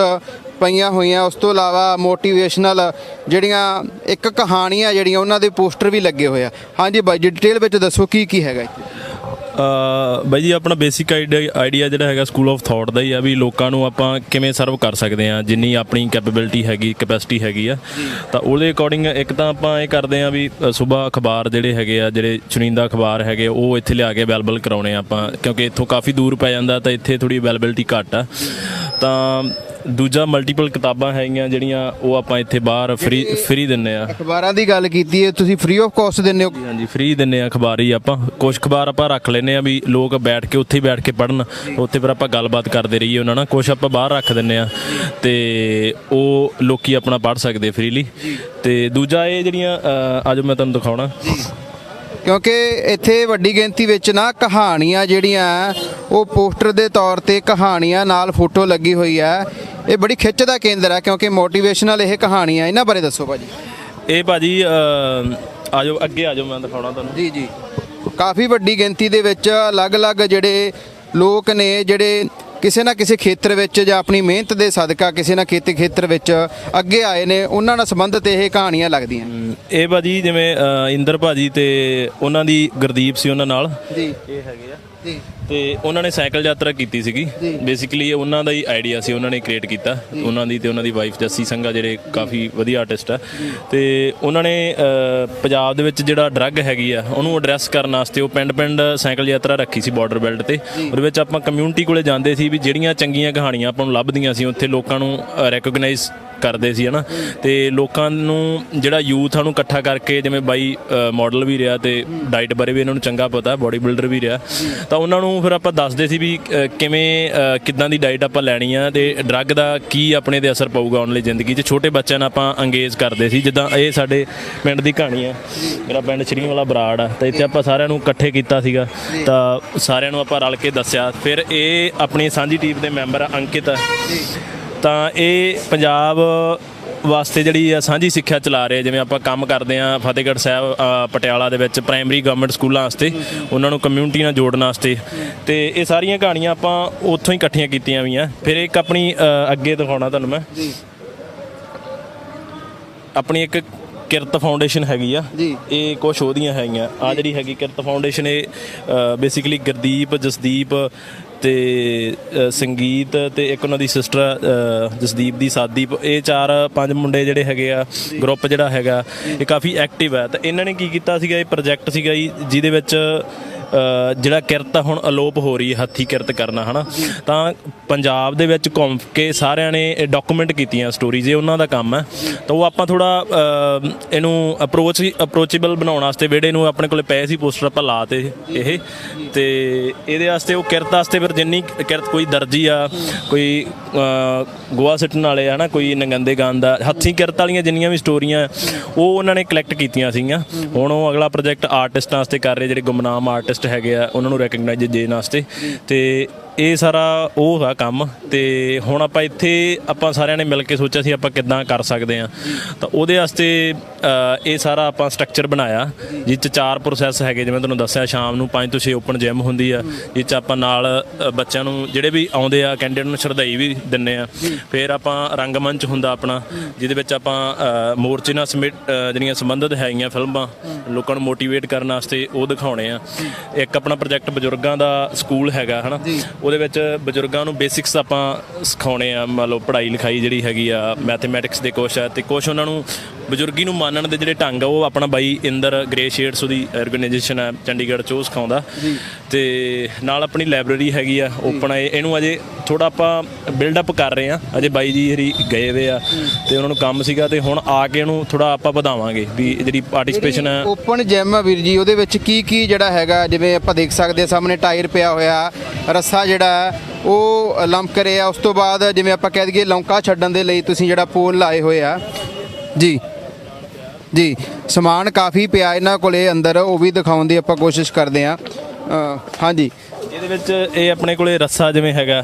ਪਈਆਂ ਹੋਈਆਂ। ਉਸ ਤੋਂ ਇਲਾਵਾ ਮੋਟੀਵੇਸ਼ਨਲ ਜਿਹੜੀਆਂ ਇੱਕ ਕਹਾਣੀਆਂ ਜਿਹੜੀਆਂ, ਉਹਨਾਂ ਦੇ ਪੋਸਟਰ ਵੀ ਲੱਗੇ ਹੋਏ ਆ। ਹਾਂਜੀ ਬਾਈ ਜੀ ਡਿਟੇਲ ਵਿੱਚ ਦੱਸੋ ਕੀ ਕੀ ਹੈਗਾ ਇੱਥੇ? ਬਾਈ ਜੀ, ਆਪਣਾ ਬੇਸਿਕ ਆਈਡੀਆ ਜਿਹੜਾ ਹੈਗਾ ਸਕੂਲ ਆਫ ਥਾਟ ਦਾ ਹੀ ਆ ਵੀ ਲੋਕਾਂ ਨੂੰ ਆਪਾਂ ਕਿਵੇਂ ਸਰਵ ਕਰ ਸਕਦੇ ਆ, ਜਿੰਨੀ ਆਪਣੀ ਕੈਪੇਬਿਲਿਟੀ ਹੈਗੀ ਕੈਪੈਸਿਟੀ ਹੈਗੀ ਆ। ਤਾਂ ਉਹਦੇ ਅਕੋਰਡਿੰਗ ਇੱਕ ਤਾਂ ਆਪਾਂ ਇਹ ਕਰਦੇ ਆ ਵੀ ਸਵੇਰ ਅਖਬਾਰ ਜਿਹੜੇ ਹੈਗੇ ਆ, ਜਿਹੜੇ ਚੁਣਿੰਦਾ ਅਖਬਾਰ ਹੈਗੇ, ਉਹ ਇੱਥੇ ਲਿਆ ਕੇ ਅਵੇਲੇਬਲ ਕਰਾਉਣੇ ਆ ਆਪਾਂ, ਕਿਉਂਕਿ ਇੱਥੋਂ ਕਾਫੀ ਦੂਰ ਪੈ ਜਾਂਦਾ ਤਾਂ ਇੱਥੇ ਥੋੜੀ ਅਵੇਲੇਬਿਲਿਟੀ ਘੱਟ ਆ। ਤਾਂ ਦੂਜਾ ਮਲਟੀਪਲ ਕਿਤਾਬਾਂ ਹੈਗੀਆਂ ਜਿਹੜੀਆਂ ਉਹ ਆਪਾਂ ਇੱਥੇ ਬਾਹਰ ਫ੍ਰੀ ਫ੍ਰੀ ਦਿੰਨੇ ਆ। ਅਖਬਾਰਾਂ ਦੀ ਗੱਲ ਕੀਤੀ ਹੈ ਤੁਸੀਂ ਫ੍ਰੀ ਆਫ ਕਾਸਟ ਦਿੰਦੇ ਹੋ? ਹਾਂਜੀ ਫ੍ਰੀ ਦਿੰਨੇ ਆ ਅਖਬਾਰ ਹੀ ਆਪਾਂ। ਕੁਝ ਅਖਬਾਰ ਆਪਾਂ ਰੱਖ ਲੈਨੇ ਆ ਵੀ ਲੋਕ ਬੈਠ ਕੇ ਉੱਥੇ ਬੈਠ ਕੇ ਪੜਨ ਉੱਥੇ ਫਿਰ ਆਪਾਂ ਗੱਲਬਾਤ ਕਰਦੇ ਰਹੀਏ ਉਹਨਾਂ ਨਾਲ। ਕੁਝ ਆਪਾਂ ਬਾਹਰ ਰੱਖ ਦਿੰਨੇ ਆ ਤੇ ਉਹ ਲੋਕੀ ਆਪਣਾ ਪੜ ਸਕਦੇ ਫ੍ਰੀਲੀ ਤੇ ਦੂਜਾ ਇਹ ਜਿਹੜੀਆਂ ਅੱਜ ਮੈਂ ਤੁਹਾਨੂੰ ਦਿਖਾਉਣਾ। ਕਿਉਂਕਿ ਇੱਥੇ ਵੱਡੀ ਗਿਣਤੀ ਵਿੱਚ ਨਾ ਕਹਾਣੀਆਂ ਜਿਹੜੀਆਂ ਉਹ ਪੋਸਟਰ ਦੇ ਤੌਰ ਤੇ ਕਹਾਣੀਆਂ ਨਾਲ ਫੋਟੋ ਲੱਗੀ ਹੋਈ ਹੈ। ਇਹ ਬੜੀ ਖਿੱਚ ਦਾ ਕੇਂਦਰ ਹੈ ਕਿਉਂਕਿ ਮੋਟੀਵੇਸ਼ਨਲ ਇਹ ਕਹਾਣੀਆਂ ਇਹਨਾਂ ਬਾਰੇ ਦੱਸੋ ਭਾਜੀ। ਇਹ ਭਾਜੀ ਆਜੋ ਅੱਗੇ ਆਜੋ ਮੈਂ ਦਿਖਾਉਣਾ ਤੁਹਾਨੂੰ। ਜੀ ਜੀ। ਕਾਫੀ ਵੱਡੀ ਗਿਣਤੀ ਦੇ ਵਿੱਚ ਅਲੱਗ-ਅਲੱਗ ਜਿਹੜੇ ਲੋਕ ਨੇ ਜਿਹੜੇ ਕਿਸੇ ਨਾ ਕਿਸੇ ਖੇਤਰ ਵਿੱਚ ਜਾਂ ਆਪਣੀ ਮਿਹਨਤ ਦੇ ਸਦਕਾ ਕਿਸੇ ਨਾ ਕਿਸੇ ਖੇਤਰ ਵਿੱਚ ਅੱਗੇ ਆਏ ਨੇ ਉਹਨਾਂ ਨਾਲ ਸੰਬੰਧਿਤ ਇਹ ਕਹਾਣੀਆਂ ਲੱਗਦੀਆਂ ਇਹ ਭਾਜੀ ਜਿਵੇਂ ਅ, ਇੰਦਰ ਭਾਜੀ ਤੇ ਉਹਨਾਂ ਦੀ ਗੁਰਦੀਪ ਸੀ ਉਹਨਾਂ ਨਾਲ। ਜੀ। ਇਹ ਹੈਗੇ ਆ। ਜੀ। ਤੇ ਉਹਨਾਂ ਨੇ ਸਾਈਕਲ ਯਾਤਰਾ ਕੀਤੀ ਸੀਗੀ। ਬੇਸਿਕਲੀ ਉਹਨਾਂ ਦਾ ਹੀ ਆਈਡੀਆ ਸੀ ਉਹਨਾਂ ਨੇ ਕ੍ਰੀਏਟ ਕੀਤਾ। ਉਹਨਾਂ ਦੀ ਤੇ ਉਹਨਾਂ ਦੀ ਵਾਈਫ ਜੱਸੀ ਸੰਘਾ ਜਿਹੜੇ ਕਾਫੀ ਵਧੀਆ ਆਰਟਿਸਟ ਆ। ਤੇ ਉਹਨਾਂ ਨੇ ਪੰਜਾਬ ਦੇ ਵਿੱਚ ਜਿਹੜਾ ਡਰੱਗ ਹੈਗੀ ਆ ਉਹਨੂੰ ਐਡਰੈਸ ਕਰਨ ਵਾਸਤੇ ਉਹ ਪਿੰਡ-ਪਿੰਡ ਸਾਈਕਲ ਯਾਤਰਾ ਰੱਖੀ ਸੀ ਬਾਰਡਰ ਬੈਲਟ ਤੇ। ਉਹਦੇ ਵਿੱਚ ਆਪਾਂ ਕਮਿਊਨਿਟੀ ਕੋਲੇ ਜਾਂਦੇ ਸੀ ਵੀ ਜਿਹੜੀਆਂ ਚੰਗੀਆਂ ਕਹਾਣੀਆਂ ਆਪਾਂ ਨੂੰ ਲੱਭਦੀਆਂ ਸੀ ਉੱਥੇ ਲੋਕਾਂ ਨੂੰ ਰੈਕੋਗਨਾਈਜ਼ ਕਰਦੇ ਸੀ ਹਨਾ। ਤੇ ਲੋਕਾਂ ਨੂੰ ਜਿਹੜਾ ਯੂਥ ਆ ਨੂੰ ਇਕੱਠਾ ਕਰਕੇ ਜਿਵੇਂ ਬਾਈ ਮਾਡਲ ਵੀ ਰਿਹਾ ਤੇ ਡਾਈਟ ਬਾਰੇ ਵੀ ਇਹਨਾਂ ਨੂੰ ਚੰਗਾ ਪਤਾ ਬੋਡੀ ਬਿਲਡਰ ਵੀ ਰਿਹਾ। ਤਾਂ ਉਹਨਾਂ ਨੂੰ ਫਿਰ ਆਪਾਂ ਦੱਸਦੇ ਸੀ ਵੀ ਕਿਵੇਂ ਕਿੱਦਾਂ ਦੀ ਡਾਈਟ ਆਪਾਂ ਲੈਣੀ ਆ ਤੇ ਡਰੱਗ ਦਾ ਕੀ ਆਪਣੇ ਤੇ ਅਸਰ ਪਊਗਾ ਆਉਣ ਵਾਲੀ ਜ਼ਿੰਦਗੀ 'ਚ। ਛੋਟੇ ਬੱਚਿਆਂ ਨਾਲ ਆਪਾਂ ਅੰਗੇਜ ਕਰਦੇ ਸੀ, ਜਿੱਦਾਂ ਇਹ ਸਾਡੇ ਪਿੰਡ ਦੀ ਕਹਾਣੀ ਆ। ਮੇਰਾ ਪਿੰਡ ਸ਼੍ਰੀ ਵਾਲਾ ਬਰਾੜ ਆ, ਤਾਂ ਇੱਥੇ ਆਪਾਂ ਸਾਰਿਆਂ ਨੂੰ ਇਕੱਠੇ ਕੀਤਾ ਸੀਗਾ। ਤਾਂ ਸਾਰਿਆਂ ਨੂੰ ਆਪਾਂ ਰਲ ਕੇ ਦੱਸਿਆ। ਫਿਰ ਇਹ ਆਪਣੀ ਸਾਂਝੀ ਟੀਮ ਦੇ ਮੈਂਬਰ ਅੰਕਿਤ। ਤਾਂ ਇਹ ਪੰਜਾਬ ਵਾਸਤੇ ਜਿਹੜੀ ਆ ਸਾਂਝੀ ਸਿੱਖਿਆ ਚਲਾ ਰਹੇ ਆ। ਜਿਵੇਂ ਆਪਾਂ ਕੰਮ ਕਰਦੇ ਆ ਫਤਿਹਗੜ੍ਹ ਸਾਹਿਬ ਪਟਿਆਲਾ ਦੇ ਵਿੱਚ ਪ੍ਰਾਇਮਰੀ ਗਵਰਨਮੈਂਟ ਸਕੂਲਾਂ ਵਾਸਤੇ ਉਹਨਾਂ ਨੂੰ ਕਮਿਊਨਿਟੀ ਨਾਲ ਜੋੜਨ ਵਾਸਤੇ। ਤੇ ਇਹ ਸਾਰੀਆਂ ਕਹਾਣੀਆਂ ਆਪਾਂ ਉੱਥੋਂ ਹੀ ਇਕੱਠੀਆਂ ਕੀਤੀਆਂ ਵੀਆਂ ਫਿਰ ਇੱਕ ਆਪਣੀ ਅੱਗੇ ਦਿਖਾਉਣਾ ਤੁਹਾਨੂੰ ਮੈਂ। ਆਪਣੀ ਇੱਕ ਕਿਰਤ ਫਾਊਂਡੇਸ਼ਨ ਹੈਗੀ ਆ। ਜੀ। ਇਹ ਕੁਝ ਉਹਦੀਆਂ ਹੈਗੀਆਂ। ਆ ਜਿਹੜੀ ਹੈਗੀ ਕਿਰਤ ਫਾਊਂਡੇਸ਼ਨ ਇਹ ਬੇਸਿਕਲੀ ਗੁਰਦੀਪ ਜਸਦੀਪ ਤੇ ਸੰਗੀਤ ਤੇ ਇੱਕ ਉਹਨਾਂ ਦੀ ਸਿਸਟਰ ਜਸਦੀਪ ਦੀ ਸਾਦੀਪ ਇਹ ਚਾਰ, ਪੰਜ ਮੁੰਡੇ ਜਿਹੜੇ ਹੈਗੇ ਆ ਗਰੁੱਪ ਜਿਹੜਾ ਹੈਗਾ, ਇਹ ਕਾਫੀ ਐਕਟਿਵ ਹੈ ਤਾਂ ਇਹਨਾਂ ਨੇ ਕੀ ਕੀਤਾ ਸੀਗਾ, ਇਹ ਪ੍ਰੋਜੈਕਟ ਸੀਗਾ ਜੀ, ਜਿਹਦੇ ਵਿੱਚ ਜਿਹੜਾ ਕਿਰਤ ਆ ਹੁਣ ਅਲੋਪ ਹੋ ਰਹੀ ਹੈ ਹੱਥੀ ਕਿਰਤ ਕਰਨਾ ਹਨਾ? ਤਾਂ ਪੰਜਾਬ ਦੇ ਵਿੱਚ ਘੁੰਮ ਕੇ ਸਾਰਿਆਂ ਨੇ ਡਾਕੂਮੈਂਟ ਕੀਤੀਆਂ ਸਟੋਰੀਜ਼ ਇਹ ਉਹਨਾਂ ਦਾ ਕੰਮ ਹੈ। ਤਾਂ ਉਹ ਆਪਾਂ ਥੋੜਾ ਇਹਨੂੰ ਅਪਰੋਚ ਅਪਰੋਚੇਬਲ ਬਣਾਉਣ ਵਾਸਤੇ ਵਿਹੜੇ ਨੂੰ ਆਪਣੇ ਕੋਲੇ ਪਏ ਸੀ ਪੋਸਟਰ ਆਪਾਂ ਲਾਤੇ ਇਹ। ਤੇ ਇਹਦੇ ਵਾਸਤੇ ਉਹ ਕਿਰਤ ਵਾਸਤੇ ਫਿਰ ਜਿੰਨੀ ਕਿਰਤ ਕੋਈ ਦਰਜੀ ਆ ਕੋਈ ਅ, ਗੋਆ ਸਿੱਟਣ ਵਾਲੇ ਆ ਨਾ ਕੋਈ ਨੰਗੰਦੇ ਗਾਨ ਦਾ ਹੱਥੀਂ ਕਿਰਤ ਵਾਲੀਆਂ ਜਿੰਨੀਆਂ ਵੀ ਸਟੋਰੀਆਂ ਉਹ ਉਹਨਾਂ ਨੇ ਕਲੈਕਟ ਕੀਤੀਆਂ ਸੀਗੀਆਂ। ਹੁਣ ਉਹ ਅਗਲਾ ਪ੍ਰੋਜੈਕਟ ਆਰਟਿਸਟਾਂ ਵਾਸਤੇ ਕਰ ਰਹੇ ਜਿਹੜੇ ਗੁੰਮਨਾਮ ਆਰਟਿਸਟ ਹੈਗੇ ਆ ਉਹਨਾਂ ਨੂੰ ਰੈਕਗਨਾਈਜ਼ ਦੇਣ ਵਾਸਤੇ। ਤੇ ਇਹ ਸਾਰਾ ਉਹ ਹੈ ਕੰਮ ਤੇ ਹੁਣ ਆਪਾਂ ਇੱਥੇ ਆਪਾਂ ਸਾਰਿਆਂ ਨੇ ਮਿਲ ਕੇ ਸੋਚਿਆ ਸੀ ਆਪਾਂ ਕਿੱਦਾਂ ਕਰ ਸਕਦੇ ਆ ਤਾਂ ਉਹਦੇ ਵਾਸਤੇ ਇਹ ਸਾਰਾ ਆਪਾਂ ਸਟਰਕਚਰ ਬਣਾਇਆ ਜਿਸ ਚ ਚਾਰ ਪ੍ਰੋਸੈਸ ਹੈਗੇ, ਜਿਵੇਂ ਤੁਹਾਨੂੰ ਦੱਸਿਆ, ਸ਼ਾਮ ਨੂੰ 5 ਤੋਂ 6 ਓਪਨ ਜਿਮ ਹੁੰਦੀ ਆ ਜਿਸ ਚ ਆਪਾਂ ਨਾਲ ਬੱਚਿਆਂ ਨੂੰ ਜਿਹੜੇ ਵੀ ਆਉਂਦੇ ਆ ਕੈਂਡੀਡੇਟ ਨੂੰ ਸ਼ਰਧਾਈ ਵੀ ਦਿੰਨੇ ਆ। ਫਿਰ ਆਪਾਂ ਰੰਗਮੰਚ ਹੁੰਦਾ ਆਪਣਾ, ਜਿਹਦੇ ਵਿੱਚ ਆਪਾਂ ਮੋਰਚੇ ਨਾਲ ਸਮਿਟ ਜਿਹੜੀਆਂ ਸੰਬੰਧਿਤ ਹੈਗੀਆਂ ਫਿਲਮਾਂ, ਲੋਕਾਂ ਨੂੰ ਮੋਟੀਵੇਟ ਕਰਨ ਵਾਸਤੇ ਉਹ ਦਿਖਾਉਣੇ ਆ। ਇੱਕ ਆਪਣਾ ਪ੍ਰੋਜੈਕਟ ਬਜ਼ੁਰਗਾਂ ਦਾ ਸਕੂਲ ਹੈਗਾ, ਹਨਾ? ਉਹਦੇ ਵਿੱਚ ਬਜ਼ੁਰਗਾਂ ਨੂੰ ਬੇਸਿਕਸ ਆਪਾਂ ਸਿਖਾਉਣੇ ਆ, ਮੰਨ ਲਓ ਪੜ੍ਹਾਈ ਲਿਖਾਈ ਜਿਹੜੀ ਹੈਗੀ ਆ ਮੈਥਮੈਟਿਕਸ ਦੇ ਕੁਛ ਆ, ਤੇ ਕੁਛ ਉਹਨਾਂ ਨੂੰ ਬਜ਼ੁਰਗੀ ਨੂੰ ਮੰਨਣ ਦੇ ਜਿਹੜੇ ਢੰਗ ਆ ਉਹ ਆਪਣਾ ਬਾਈ ਇੰਦਰ ਗ੍ਰੇ ਸ਼ੇਡਸ ਉਹਦੀ ਆਰਗੇਨਾਈਜੇਸ਼ਨ ਹੈ ਚੰਡੀਗੜ੍ਹ ਚ ਉਹ ਸਿਖਾਉਂਦਾ। ਤੇ ਨਾਲ ਆਪਣੀ ਲਾਇਬ੍ਰੇਰੀ ਹੈਗੀ ਆ ਓਪਨ ਹੈ ਇਹਨੂੰ ਅਜੇ ਥੋੜਾ ਆਪਾਂ ਬਿਲਡ ਅਪ ਕਰ ਰਹੇ ਆ। ਅਜੇ ਬਾਈ ਜੀ ਹਰੀ ਗਏ ਵੇ ਆ ਤੇ ਉਹਨਾਂ ਨੂੰ ਕੰਮ ਸੀਗਾ ਤੇ ਹੁਣ ਆ ਕੇ ਇਹਨੂੰ ਥੋੜਾ ਆਪਾਂ ਵਧਾਵਾਂਗੇ ਵੀ ਜਿਹੜੀ ਪਾਰਟਿਸਿਪੇਸ਼ਨ ਹੈ ਓਪਨ ਜਿਮ ਆ ਵੀਰ ਜੀ ਉਹਦੇ ਵਿੱਚ ਕੀ ਕੀ ਜਿਹੜਾ ਹੈਗਾ ਜਿਵੇਂ ਆਪਾਂ ਦੇਖ ਸਕਦੇ ਹਾਂ ਸਾਹਮਣੇ ਟਾਇਰ ਪਿਆ ਹੋਇਆ ਰੱਸਾ ਜਿਹੜਾ ਉਹ ਲੰਮਕ ਰਿਹਾ ਉਸ ਤੋਂ ਬਾਅਦ ਜਿਵੇਂ ਆਪਾਂ ਕਹਿ ਦਈਏ ਲੌਂਕਾ ਛੱਡਣ ਦੇ ਲਈ ਤੁਸੀਂ ਜਿਹੜਾ ਪੋਲ ਲਾਏ ਹੋਏ ਆ। ਜੀ। ਜੀ ਸਮਾਨ ਕਾਫੀ ਪਿਆ ਇਹਨਾਂ ਕੋਲੇ ਅੰਦਰ ਉਹ ਵੀ ਦਿਖਾਉਣ ਦੀ ਆਪਾਂ ਕੋਸ਼ਿਸ਼ ਕਰਦੇ ਆ ਹਾਂਜੀ। ਇਹਦੇ ਵਿੱਚ ਇਹ ਆਪਣੇ ਕੋਲੇ ਰੱਸਾ ਜਿਵੇਂ ਹੈਗਾ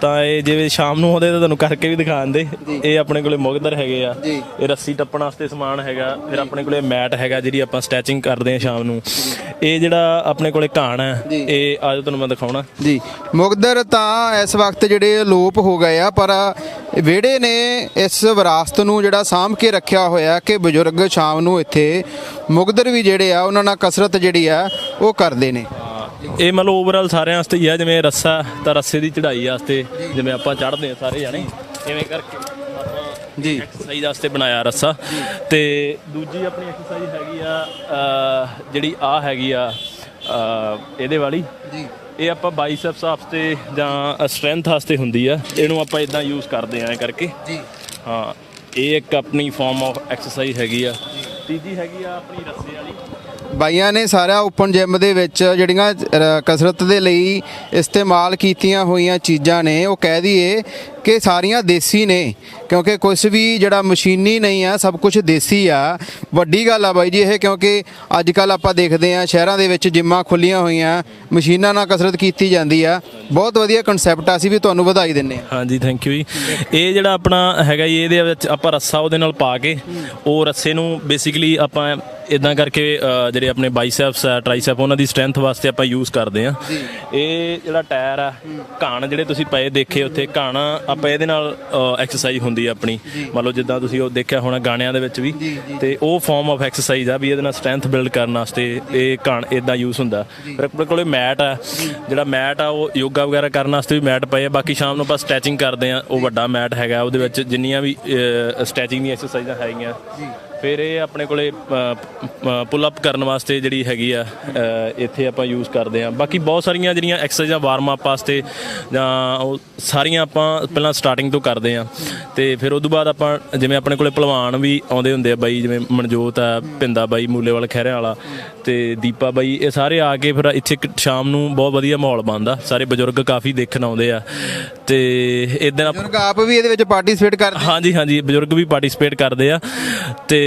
ਤਾਂ ਇਹ ਜਿਵੇਂ ਸ਼ਾਮ ਨੂੰ ਆਉਂਦੇ ਤਾਂ ਤੁਹਾਨੂੰ ਕਰਕੇ ਵੀ ਦਿਖਾਉਂਦੇ ਇਹ ਆਪਣੇ ਕੋਲੇ ਮੁਗਦਰ ਹੈਗੇ ਆ। ਇਹ ਰੱਸੀ ਟੱਪਣ ਵਾਸਤੇ ਸਮਾਨ ਹੈਗਾ ਫਿਰ ਆਪਣੇ ਕੋਲੇ ਮੈਟ ਹੈਗਾ ਜਿਹੜੀ ਆਪਾਂ ਸਟੈਚਿੰਗ ਕਰਦੇ ਆ ਸ਼ਾਮ ਨੂੰ। ਇਹ ਜਿਹੜਾ ਆਪਣੇ ਕੋਲੇ ਘਾਣ ਹੈ। ਇਹ ਅੱਜ ਤੁਹਾਨੂੰ ਮੈਂ ਦਿਖਾਉਣਾ। ਜੀ। ਮੁਗਦਰ ਤਾਂ ਇਸ ਵਕਤ ਜਿਹੜੇ ਲੋਪ ਹੋ ਗਏ ਆ ਪਰ ਵਿਹੜੇ ਨੇ ਇਸ ਵਿਰਾਸਤ ਨੂੰ ਜਿਹੜਾ ਸਾਂਭ ਕੇ ਰੱਖਿਆ ਹੋਇਆ ਕਿ ਬਜ਼ੁਰਗ ਸ਼ਾਮ ਨੂੰ ਇੱਥੇ ਮੁਗਦਰ ਵੀ ਜਿਹੜੇ ਆ ਉਹਨਾਂ ਨਾਲ ਕਸਰਤ ਜਿਹੜੀ ਆ ਉਹ ਕਰਦੇ ਨੇ। ਇਹ ਮਤਲਬ ਓਵਰਆਲ ਸਾਰਿਆਂ ਵਾਸਤੇ ਹੀ ਆ ਜਿਵੇਂ ਰੱਸਾ ਤਾਂ ਰੱਸੇ ਦੀ ਚੜ੍ਹਾਈ ਵਾਸਤੇ ਜਿਵੇਂ ਆਪਾਂ ਚੜ੍ਹਦੇ ਆ ਸਾਰੇ ਜਾਣੇ ਇਵੇਂ ਕਰਕੇ ਜੀ। ਐਕਸਰਸਾਈਜ਼ ਵਾਸਤੇ ਬਣਾਇਆ ਰੱਸਾ। ਤੇ ਦੂਜੀ ਆਪਣੀ ਐਕਸਰਸਾਈਜ਼ ਹੈਗੀ ਆ ਜਿਹੜੀ ਆ ਹੈਗੀ ਆ ਇਹਦੇ ਵਾਲੀ। ਜੀ। ਇਹ ਆਪਾਂ ਬਾਈਸੈਪਸ ਵਾਸਤੇ ਜਾਂ ਸਟਰੈਂਥ ਵਾਸਤੇ ਹੁੰਦੀ ਆ ਇਹਨੂੰ ਆਪਾਂ ਇਦਾਂ ਯੂਜ਼ ਕਰਦੇ ਆਂ ਕਰਕੇ। ਜੀ। ਹਾਂ ਇਹ ਇੱਕ ਆਪਣੀ ਫਾਰਮ ਆਫ ਐਕਸਰਸਾਈਜ਼ ਹੈਗੀ ਆ। ਤੀਜੀ ਹੈਗੀ ਆ ਆਪਣੀ ਰੱਸੇ ਵਾਲੀ। ਬਾਈਆਂ ਨੇ ਸਾਰਾ ਓਪਨ ਜਿਮ ਦੇ ਵਿੱਚ ਜਿਹੜੀਆਂ ਕਸਰਤ ਦੇ ਲਈ ਇਸਤੇਮਾਲ ਕੀਤੀਆਂ ਹੋਈਆਂ ਚੀਜ਼ਾਂ ਨੇ ਉਹ ਕਹਿ ਦਈਏ ਕਿ ਸਾਰੀਆਂ ਦੇਸੀ ਨੇ ਕਿਉਂਕਿ ਕੁਝ ਵੀ ਜਿਹੜਾ ਮਸ਼ੀਨੀ ਨਹੀਂ ਆ ਸਭ ਕੁਝ ਦੇਸੀ ਆ। ਵੱਡੀ ਗੱਲ ਆ ਬਾਈ ਜੀ ਇਹ ਕਿਉਂਕਿ ਅੱਜ ਕੱਲ ਆਪਾਂ ਦੇਖਦੇ ਆ ਸ਼ਹਿਰਾਂ ਦੇ ਵਿੱਚ ਜਿੰਮਾਂ ਖੁੱਲੀਆਂ ਹੋਈਆਂ ਮਸ਼ੀਨਾਂ ਨਾਲ ਕਸਰਤ ਕੀਤੀ ਜਾਂਦੀ ਆ। ਬਹੁਤ ਵਧੀਆ ਕਨਸੈਪਟ ਆ ਅਸੀਂ ਵੀ ਤੁਹਾਨੂੰ ਵਧਾਈ ਦਿੰਨੇ ਆ। ਹਾਂਜੀ ਥੈਂਕ ਯੂ ਜੀ। ਇਹ ਜਿਹੜਾ ਆਪਣਾ ਹੈਗਾ ਜੀ ਇਹਦੇ ਵਿੱਚ ਆਪਾਂ ਰੱਸਾ ਉਹਦੇ ਨਾਲ ਪਾ ਕੇ ਉਹ ਰੱਸੇ ਨੂੰ ਬੇਸਿਕਲੀ ਆਪਾਂ ਇਦਾਂ ਕਰਕੇ ਜਿਹੜੇ ਆਪਣੇ ਬਾਈਸੈਪਸ ਆ ਟ੍ਰਾਈਸੈਪ ਉਹਨਾਂ ਦੀ ਸਟਰੈਂਥ ਵਾਸਤੇ ਆਪਾਂ ਯੂਜ਼ ਕਰਦੇ ਆ। ਇਹ ਜਿਹੜਾ ਟਾਇਰ ਆ ਘਾਣ ਜਿਹੜੇ ਤੁਸੀਂ ਪਏ ਦੇਖੇ ਉੱਥੇ ਘਾਣ ਆਪਾਂ ਇਹਦੇ ਨਾਲ ਐਕਸਰਸਾਈਜ਼ ਹੁੰਦੀ ਆ ਆਪਣੀ। ਮੰਨ ਲਓ ਜਿੱਦਾਂ ਤੁਸੀਂ ਉਹ ਦੇਖਿਆ ਹੋਣਾ ਗਾਣਿਆਂ ਦੇ ਵਿੱਚ ਵੀ ਤੇ ਉਹ ਫਾਰਮ ਆਫ ਐਕਸਰਸਾਈਜ਼ ਆ ਵੀ ਇਹਦੇ ਨਾਲ ਸਟਰੈਂਥ ਬਿਲਡ ਕਰਨ ਵਾਸਤੇ ਇਹ ਘਾਣ ਇਦਾਂ ਯੂਜ਼ ਹੁੰਦਾ। ਫਿਰ ਆਪਣੇ ਕੋਲੇ ਮੈਟ ਆ। ਜਿਹੜਾ ਮੈਟ ਆ ਉਹ ਯੋਗਾ ਵਗੈਰਾ ਕਰਨ ਵਾਸਤੇ ਵੀ ਮੈਟ ਪਏ ਆ। ਬਾਕੀ ਸ਼ਾਮ ਨੂੰ ਆਪਾਂ ਸਟੈਚਿੰਗ ਕਰਦੇ ਆ। ਉਹ ਵੱਡਾ ਮੈਟ ਹੈਗਾ। ਉਹਦੇ ਵਿੱਚ ਜਿੰਨੀਆਂ ਵੀ ਸਟੈਚਿੰਗ ਦੀਆਂ ਐਕਸਰਸਾਈਜ਼ਾਂ ਹੈਗੀਆਂ। ਫਿਰ ਇਹ ਆਪਣੇ ਕੋਲੇ ਪੁੱਲ ਅਪ ਕਰਨ ਵਾਸਤੇ ਜਿਹੜੀ ਹੈਗੀ ਆ ਇੱਥੇ ਆਪਾਂ ਯੂਜ਼ ਕਰਦੇ ਆ ਬਾਕੀ ਬਹੁਤ ਸਾਰੀਆਂ ਜਿਹੜੀਆਂ ਐਕਸਰਸਾਈਜ਼ਾਂ ਵਾਰਮ ਅਪ ਵਾਸਤੇ ਜਾਂ ਉਹ ਸਾਰੀਆਂ ਆਪਾਂ ਪਹਿਲਾਂ ਸਟਾਰਟਿੰਗ ਤੋਂ ਕਰਦੇ ਆ ਤੇ ਫਿਰ ਉਸ ਤੋਂ ਬਾਅਦ ਆਪਾਂ ਜਿਵੇਂ ਆਪਣੇ ਕੋਲੇ ਪਹਿਲਵਾਨ ਵੀ ਆਉਂਦੇ ਹੁੰਦੇ ਆ ਬਾਈ ਜਿਵੇਂ ਮਨਜੋਤ ਆ ਪਿੰਦਾ ਬਾਈ ਮੂਲੇਵਾਲ ਖਹਿਰੇ ਵਾਲਾ ਤੇ ਦੀਪਾ ਬਾਈ ਇਹ ਸਾਰੇ ਆ ਕੇ ਫਿਰ ਇੱਥੇ ਸ਼ਾਮ ਨੂੰ ਬਹੁਤ ਵਧੀਆ ਮਾਹੌਲ ਬਣਦਾ। ਸਾਰੇ ਬਜ਼ੁਰਗ ਕਾਫੀ ਦੇਖਣ ਆਉਂਦੇ ਆ। ਤੇ ਇਦਾਂ ਬਜ਼ੁਰਗ ਆਪ ਵੀ ਇਹਦੇ ਵਿੱਚ ਪਾਰਟਿਸਿਪੇਟ ਕਰਦੇ ਹਾਂਜੀ ਹਾਂਜੀ ਬਜ਼ੁਰਗ ਵੀ ਪਾਰਟਿਸਿਪੇਟ ਕਰਦੇ ਆ। ਤੇ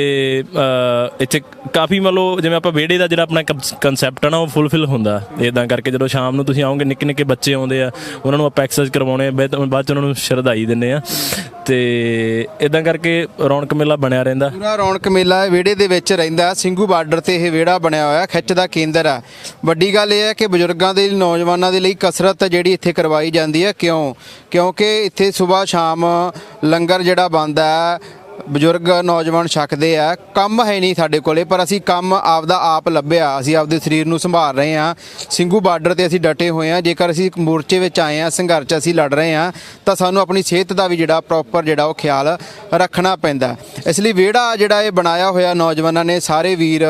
ਇੱਥੇ ਕਾਫੀ ਮੰਨ ਲਓ ਜਿਵੇਂ ਆਪਾਂ ਵਿਹੜੇ ਦਾ ਜਿਹੜਾ ਆਪਣਾ ਕਨਸੈਪਟ ਆ ਨਾ, ਉਹ ਫੁੱਲਫਿਲ ਹੁੰਦਾ। ਇਦਾਂ ਕਰਕੇ ਜਦੋਂ ਸ਼ਾਮ ਨੂੰ ਤੁਸੀਂ ਆਓਗੇ ਨਿੱਕੇ ਨਿੱਕੇ ਬੱਚੇ ਆਉਂਦੇ ਆ, ਉਹਨਾਂ ਨੂੰ ਆਪਾਂ ਐਕਸਰਸਾਈਜ਼ ਕਰਵਾਉਣੇ ਆ ਬਾਅਦ ਚ ਉਹਨਾਂ ਨੂੰ ਸ਼ਰਧਾਈ ਦਿੰਨੇ ਆ। ਤੇ ਇਦਾਂ ਕਰਕੇ ਰੌਣਕ ਮੇਲਾ ਬਣਿਆ ਰਹਿੰਦਾ। ਪੂਰਾ ਰੌਣਕ ਮੇਲਾ ਵਿਹੜੇ ਦੇ ਵਿੱਚ ਰਹਿੰਦਾ। ਸਿੰਘੂ ਬਾਰਡਰ ਤੇ ਇਹ ਵਿਹੜਾ ਬਣਿਆ ਹੋਇਆ, ਖਿੱਚ ਦਾ ਕੇਂਦਰ ਆ। ਵੱਡੀ ਗੱਲ ਇਹ ਹੈ ਕਿ ਬਜ਼ੁਰਗਾਂ ਦੇ, ਨੌਜਵਾਨਾਂ ਦੇ ਲਈ ਕਸਰਤ ਜਿਹੜੀ ਇੱਥੇ ਕਰਵਾਈ ਜਾਂਦੀ ਹੈ। ਕਿਉਂ? ਕਿਉਂਕਿ ਇੱਥੇ ਸਵੇਰ ਸ਼ਾਮ ਲੰਗਰ ਜਿਹੜਾ ਬਣਦਾ ਹੈ ਬਜ਼ੁਰਗ ਨੌਜਵਾਨ ਛਕਦੇ ਆ, ਕੰਮ ਹੈ ਨਹੀਂ ਸਾਡੇ ਕੋਲੇ, ਪਰ ਅਸੀਂ ਕੰਮ ਆਪਦਾ ਆਪ ਲੱਭਿਆ, ਅਸੀਂ ਆਪਦੇ ਸਰੀਰ ਨੂੰ ਸੰਭਾਲ ਰਹੇ ਹਾਂ। ਸਿੰਘੂ ਬਾਰਡਰ ਤੇ ਅਸੀਂ ਡਟੇ ਹੋਏ ਹਾਂ, ਜੇਕਰ ਅਸੀਂ ਮੋਰਚੇ ਵਿੱਚ ਆਏ ਹਾਂ, ਸੰਘਰਸ਼ ਅਸੀਂ ਲੜ ਰਹੇ ਹਾਂ, ਤਾਂ ਸਾਨੂੰ ਆਪਣੀ ਸਿਹਤ ਦਾ ਵੀ ਜਿਹੜਾ ਪ੍ਰੋਪਰ ਜਿਹੜਾ ਉਹ ਖਿਆਲ ਰੱਖਣਾ ਪੈਂਦਾ ਇਸ ਲਈ ਵਿਹੜਾ ਜਿਹੜਾ ਇਹ ਬਣਾਇਆ ਹੋਇਆ ਨੌਜਵਾਨਾਂ ਨੇ, ਸਾਰੇ ਵੀਰ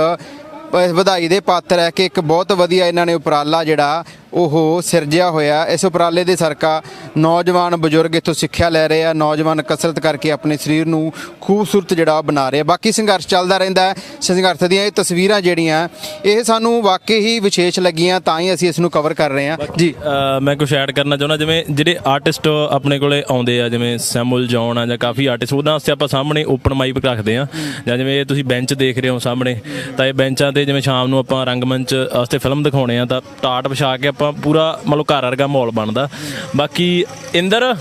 ਵਧਾਈ ਦੇ ਪਾਤਰ ਹੈ ਕਿ ਇੱਕ ਬਹੁਤ ਵਧੀਆ ਇਹਨਾਂ ਨੇ ਉਪਰਾਲਾ ਜਿਹੜਾ ਉਹ ਸਿਰਜਿਆ ਹੋਇਆ। ਇਸ ਉਪਰਾਲੇ ਦੇ ਸਰਕਾ ਨੌਜਵਾਨ ਬਜ਼ੁਰਗ ਇੱਥੋਂ ਸਿੱਖਿਆ ਲੈ ਰਹੇ ਆ। ਨੌਜਵਾਨ ਕਸਰਤ ਕਰਕੇ ਆਪਣੇ ਸਰੀਰ ਨੂੰ ਖੂਬਸੂਰਤ ਜਿਹੜਾ ਬਣਾ ਰਹੇ ਆ। ਬਾਕੀ ਸੰਘਰਸ਼ ਚੱਲਦਾ ਰਹਿੰਦਾ ਹੈ। ਸੰਘਰਸ਼ ਦੀਆਂ ਇਹ ਤਸਵੀਰਾਂ ਜਿਹੜੀਆਂ ਇਹ ਸਾਨੂੰ ਵਾਕਈ ਹੀ ਵਿਸ਼ੇਸ਼ ਲੱਗੀਆਂ ਤਾਂ ਹੀ ਅਸੀਂ ਇਸ ਨੂੰ ਕਵਰ ਕਰ ਰਹੇ ਹਾਂ। ਜੀ। ਮੈਂ ਕੁਝ ਐਡ ਕਰਨਾ ਚਾਹੁੰਦਾ ਜਿਵੇਂ ਜਿਹੜੇ ਆਰਟਿਸਟ ਆਪਣੇ ਕੋਲੇ ਆਉਂਦੇ ਆ ਜਿਵੇਂ ਸੈਮੂਅਲ ਜੌਨ ਆ ਜਾਂ ਕਾਫੀ ਆਰਟਿਸਟ ਉਹਨਾਂ ਵਾਸਤੇ ਆਪਾਂ ਸਾਹਮਣੇ ਓਪਨ ਮਾਈਕ ਰੱਖਦੇ ਆ ਜਾਂ ਜਿਵੇਂ ਇਹ ਤੁਸੀਂ ਬੈਂਚ ਦੇਖ ਰਹੇ ਹੋ ਸਾਹਮਣੇ ਤਾਂ ਇਹ ਬੈਂਚਾਂ ਤੇ ਜਿਵੇਂ ਸ਼ਾਮ ਨੂੰ ਆਪਾਂ ਰੰਗਮੰਚ ਵਾਸਤੇ ਫਿਲਮ ਦਿਖਾਉਣੇ ਆ ਤਾਂ ਟਾਟ ਵਿਛਾ ਕੇ ਆਪਾਂ ਪੂਰਾ ਮਤਲਬ ਘਰ ਵਰਗਾ ਮਾਹੌਲ ਬਣਦਾ। ਬਾਕੀ ਇੰਦਰ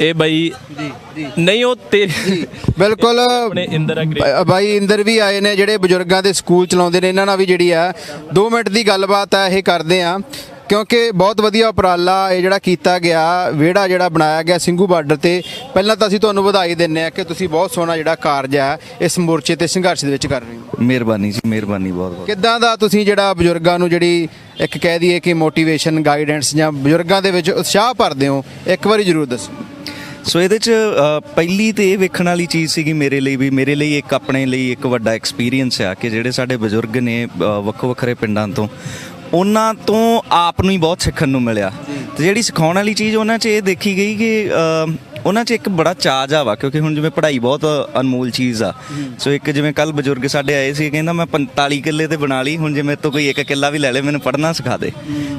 ਇਹ ਬਾਈ ਜੀ ਜੀ। ਨਹੀਂ ਉਹ ਤੇ ਬਿਲਕੁਲ। ਆਪਣੇ ਇੰਦਰ ਬਾਈ ਇੰਦਰ ਵੀ ਆਏ ਨੇ ਜਿਹੜੇ ਬਜ਼ੁਰਗਾਂ ਦੇ ਸਕੂਲ ਚਲਾਉਂਦੇ ਨੇ ਇਹਨਾਂ ਨਾਲ ਵੀ ਜਿਹੜੀ ਆ 2 ਮਿੰਟ ਦੀ ਗੱਲਬਾਤ ਆ ਇਹ ਕਰਦੇ ਆ। ਕਿਉਂਕਿ ਬਹੁਤ ਵਧੀਆ ਉਪਰਾਲਾ ਇਹ ਜਿਹੜਾ ਕੀਤਾ ਗਿਆ ਵਿਹੜਾ ਜਿਹੜਾ ਬਣਾਇਆ ਗਿਆ ਸਿੰਘੂ ਬਾਰਡਰ ਤੇ ਪਹਿਲਾਂ ਤਾਂ ਅਸੀਂ ਤੁਹਾਨੂੰ ਵਧਾਈ ਦਿੰਨੇ ਆ ਕਿ ਤੁਸੀਂ ਬਹੁਤ ਸੋਹਣਾ ਜਿਹੜਾ ਕਾਰਜ ਆ ਇਸ ਮੋਰਚੇ ਤੇ ਸੰਘਰਸ਼ ਦੇ ਵਿੱਚ ਕਰ ਰਹੇ ਹੋ। ਮਿਹਰਬਾਨੀ ਜੀ ਮਿਹਰਬਾਨੀ ਬਹੁਤ ਬਹੁਤ। ਕਿੱਦਾਂ ਦਾ ਤੁਸੀਂ ਜਿਹੜਾ ਬਜ਼ੁਰਗਾਂ ਨੂੰ ਜਿਹੜੀ ਇੱਕ ਕਹਿ ਦਈਏ ਕਿ ਮੋਟੀਵੇਸ਼ਨ ਗਾਈਡੈਂਸ ਜਾਂ ਬਜ਼ੁਰਗਾਂ ਦੇ ਵਿੱਚ ਉਤਸ਼ਾਹ ਭਰਦੇ ਹੋ ਇੱਕ ਵਾਰੀ ਜ਼ਰੂਰ ਦੱਸੋ। ਸੋ ਇਹਦੇ ਚ ਪਹਿਲੀ ਤੇ ਇਹ ਵੇਖਣ ਵਾਲੀ ਚੀਜ਼ ਸੀਗੀ ਮੇਰੇ ਲਈ ਵੀ ਮੇਰੇ ਲਈ ਇੱਕ ਆਪਣੇ ਲਈ ਇੱਕ ਵੱਡਾ ਐਕਸਪੀਰੀਅੰਸ ਆ ਕਿ ਜਿਹੜੇ ਸਾਡੇ ਬਜ਼ੁਰਗ ਨੇ ਵੱਖੋ ਵੱਖਰੇ ਪਿੰਡਾਂ ਤੋਂ ਉਹਨਾਂ ਤੋਂ ਆਪ ਨੂੰ ਹੀ ਬਹੁਤ ਸਿੱਖਣ ਨੂੰ ਮਿਲਿਆ। ਤੇ ਜਿਹੜੀ ਸਿਖਾਉਣ ਵਾਲੀ ਚੀਜ਼ ਉਹਨਾਂ 'ਚ ਇਹ ਦੇਖੀ ਗਈ ਕਿ ਉਹਨਾਂ 'ਚ ਇੱਕ ਬੜਾ ਚਾਅ ਆ ਵਾ ਕਿਉਂਕਿ ਹੁਣ ਜਿਵੇਂ ਪੜ੍ਹਾਈ ਬਹੁਤ ਅਨਮੋਲ ਚੀਜ਼ ਆ। ਸੋ ਇੱਕ ਜਿਵੇਂ ਕੱਲ ਬਜ਼ੁਰਗ ਸਾਡੇ ਆਏ ਸੀ ਕਹਿੰਦਾ ਮੈਂ 45 ਕਿੱਲੇ ਤੇ ਬਣਾ ਲਈ ਹੁਣ ਜੇ ਮੇਰੇ ਤੋਂ ਕੋਈ ਇੱਕ ਕਿੱਲਾ ਵੀ ਲੈ ਲੇ ਮੈਨੂੰ ਪੜ੍ਹਨਾ ਸਿਖਾ ਦੇ।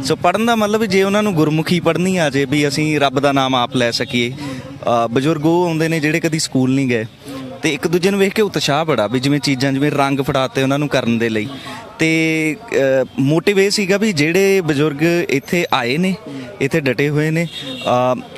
ਸੋ ਪੜ੍ਹਨ ਦਾ ਮਤਲਬ ਜੇ ਉਹਨਾਂ ਨੂੰ ਗੁਰਮੁਖੀ ਪੜ੍ਹਨੀ ਆ ਜੇ ਵੀ ਅਸੀਂ ਰੱਬ ਦਾ ਨਾਮ ਆਪ ਲੈ ਸਕੀਏ ਬਜ਼ੁਰਗ ਉਹ ਆਉਂਦੇ ਨੇ ਜਿਹੜੇ ਕਦੀ ਸਕੂਲ ਨਹੀਂ ਗਏ। ਤੇ ਇੱਕ ਦੂਜੇ ਨੂੰ ਵੇਖ ਕੇ ਉਤਸ਼ਾਹ ਬੜਾ ਵੀ ਜਿਵੇਂ ਚੀਜ਼ਾਂ ਜਿਵੇਂ ਰੰਗ ਫੜਾਤੇ ਉਹਨਾਂ ਨੂੰ ਕਰਨ ਦੇ ਲਈ। ਤੇ ਮੋਟਿਵ ਇਹ ਸੀਗਾ ਵੀ ਜਿਹੜੇ ਬਜ਼ੁਰਗ ਇੱਥੇ ਆਏ ਨੇ, ਇੱਥੇ ਡਟੇ ਹੋਏ ਨੇ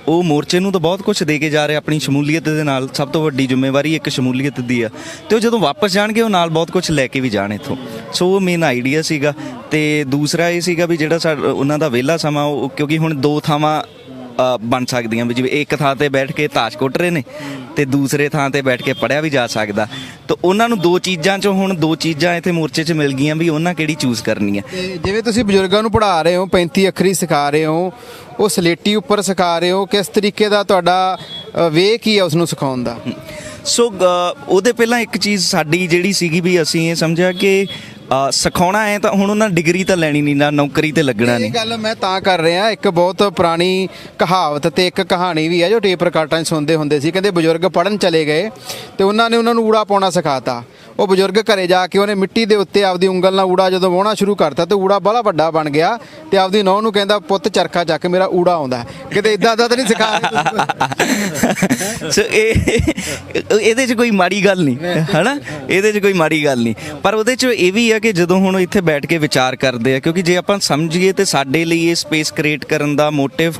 ਉਹ ਮੋਰਚੇ ਨੂੰ ਤਾਂ ਬਹੁਤ ਕੁਝ ਦੇ ਕੇ ਜਾ ਰਹੇ ਆਪਣੀ ਸ਼ਮੂਲੀਅਤ ਦੇ ਨਾਲ ਸਭ ਤੋਂ ਵੱਡੀ ਜ਼ਿੰਮੇਵਾਰੀ ਇੱਕ ਸ਼ਮੂਲੀਅਤ ਦੀ ਆ। ਤੇ ਉਹ ਜਦੋਂ ਵਾਪਸ ਜਾਣਗੇ, ਉਹ ਨਾਲ ਬਹੁਤ ਕੁਝ ਲੈ ਕੇ ਵੀ ਜਾਣ ਇੱਥੋਂ। ਸੋ ਉਹ ਮੇਨ ਆਈਡੀਆ ਸੀਗਾ। ਤੇ ਦੂਸਰਾ ਇਹ ਸੀਗਾ ਵੀ ਜਿਹੜਾ ਸਾਡਾ ਉਹਨਾਂ ਦਾ ਵਿਹਲਾ ਸਮਾਂ, ਉਹ ਕਿਉਂਕਿ ਹੁਣ ਦੋ ਥਾਵਾਂ ਬਣ ਸਕਦੀਆਂ ਵੀ ਜਿਵੇਂ ਇੱਕ ਥਾਂ ਤੇ ਬੈਠ ਕੇ ਤਾਸ਼ ਕੁੱਟ ਰਹੇ ਨੇ ਤੇ ਦੂਸਰੇ ਥਾਂ ਤੇ ਬੈਠ ਕੇ ਪੜਿਆ ਵੀ ਜਾ ਸਕਦਾ। ਤਾਂ ਉਹਨਾਂ ਨੂੰ ਦੋ ਚੀਜ਼ਾਂ ਚੋਂ ਹੁਣ ਦੋ ਚੀਜ਼ਾਂ ਇੱਥੇ ਮੋਰਚੇ 'ਚ ਮਿਲ ਗਈਆਂ ਵੀ ਉਹਨਾਂ ਕਿਹੜੀ ਚੂਜ਼ ਕਰਨੀ ਹੈ ਜਿਵੇਂ ਤੁਸੀਂ ਬਜ਼ੁਰਗਾਂ ਨੂੰ ਪੜ੍ਹਾ ਰਹੇ ਹੋ 35 ਅੱਖਰੀ ਸਿਖਾ ਰਹੇ ਹੋ ਉਹ ਸਲੇਟੀ ਉੱਪਰ ਸਿਖਾ ਰਹੇ ਹੋ ਕਿਸ ਤਰੀਕੇ ਦਾ ਤੁਹਾਡਾ ਵੇ ਕੀ ਹੈ ਉਸ ਨੂੰ ਸਿਖਾਉਣ ਦਾ? ਸੋ ਉਹਦੇ ਪਹਿਲਾਂ ਇੱਕ ਚੀਜ਼ ਸਾਡੀ ਜਿਹੜੀ ਸੀਗੀ ਵੀ ਅਸੀਂ ਇਹ ਸਮਝਿਆ ਕਿ ਅ, ਸਿਖਾਉਣਾ ਹੈ ਤਾਂ ਹੁਣ ਉਹਨਾਂ ਡਿਗਰੀ ਤਾਂ ਲੈਣੀ ਨਹੀਂ ਨਾ ਨੌਕਰੀ ਤੇ ਲੱਗਣਾ ਇਹ ਨਹੀਂ। ਗੱਲ ਮੈਂ ਤਾਂ ਕਰ ਰਿਹਾ ਇੱਕ ਬਹੁਤ ਪੁਰਾਣੀ ਕਹਾਵਤ ਤੇ ਇੱਕ ਕਹਾਣੀ ਵੀ ਹੈ ਜੋ ਟੇਪ ਰਿਕਾਰਡਾਂ 'ਚ ਸੁਣਦੇ ਹੁੰਦੇ ਸੀ ਕਹਿੰਦੇ ਬਜ਼ੁਰਗ ਪੜਨ ਚਲੇ ਗਏ ਤੇ ਉਹਨਾਂ ਨੇ ਉਹਨਾਂ ਨੂੰ ਊੜਾ ਪਾਉਣਾ ਸਿਖਾਤਾ। ਉਹ ਬਜ਼ੁਰਗ ਘਰੇ ਜਾ ਕੇ ਉਹਨੇ ਮਿੱਟੀ ਦੇ ਉੱਤੇ ਆਪਦੀ ਉਂਗਲ ਨਾਲ ਊੜਾ ਜਦੋਂ ਵਾਹੁਣਾ ਸ਼ੁਰੂ ਕਰਤਾ ਤੇ ਊੜਾ ਬੜਾ ਵੱਡਾ ਬਣ ਗਿਆ ਤੇ ਆਪਦੀ ਨੌਂ ਨੂੰ ਕਹਿੰਦਾ ਪੁੱਤ ਚਰਖਾ ਚੱਕ ਮੇਰਾ ਊੜਾ ਆਉਂਦਾ ਹੈ। ਕਿਤੇ ਇਦਾਂ ਦਾ ਤਾਂ ਨਹੀਂ ਸਿਖਾ ਰਹੇ [LAUGHS] ਸੋ ਇਹ ਇਹਦੇ 'ਚ ਕੋਈ ਮਾੜੀ ਗੱਲ ਨਹੀਂ ਹਨਾ? ਇਹਦੇ 'ਚ ਕੋਈ ਮਾੜੀ ਗੱਲ ਨਹੀਂ। ਪਰ ਉਹਦੇ 'ਚ ਇਹ ਵੀ ਆ ਕਿ ਜਦੋਂ ਹੁਣ ਇੱਥੇ ਬੈਠ ਕੇ ਵਿਚਾਰ ਕਰਦੇ ਆ, ਕਿਉਂਕਿ ਜੇ ਆਪਾਂ ਸਮਝੀਏ ਤੇ ਸਾਡੇ ਲਈ ਇਹ ਸਪੇਸ ਕ੍ਰੀਏਟ ਕਰਨ ਦਾ ਮੋਟਿਵ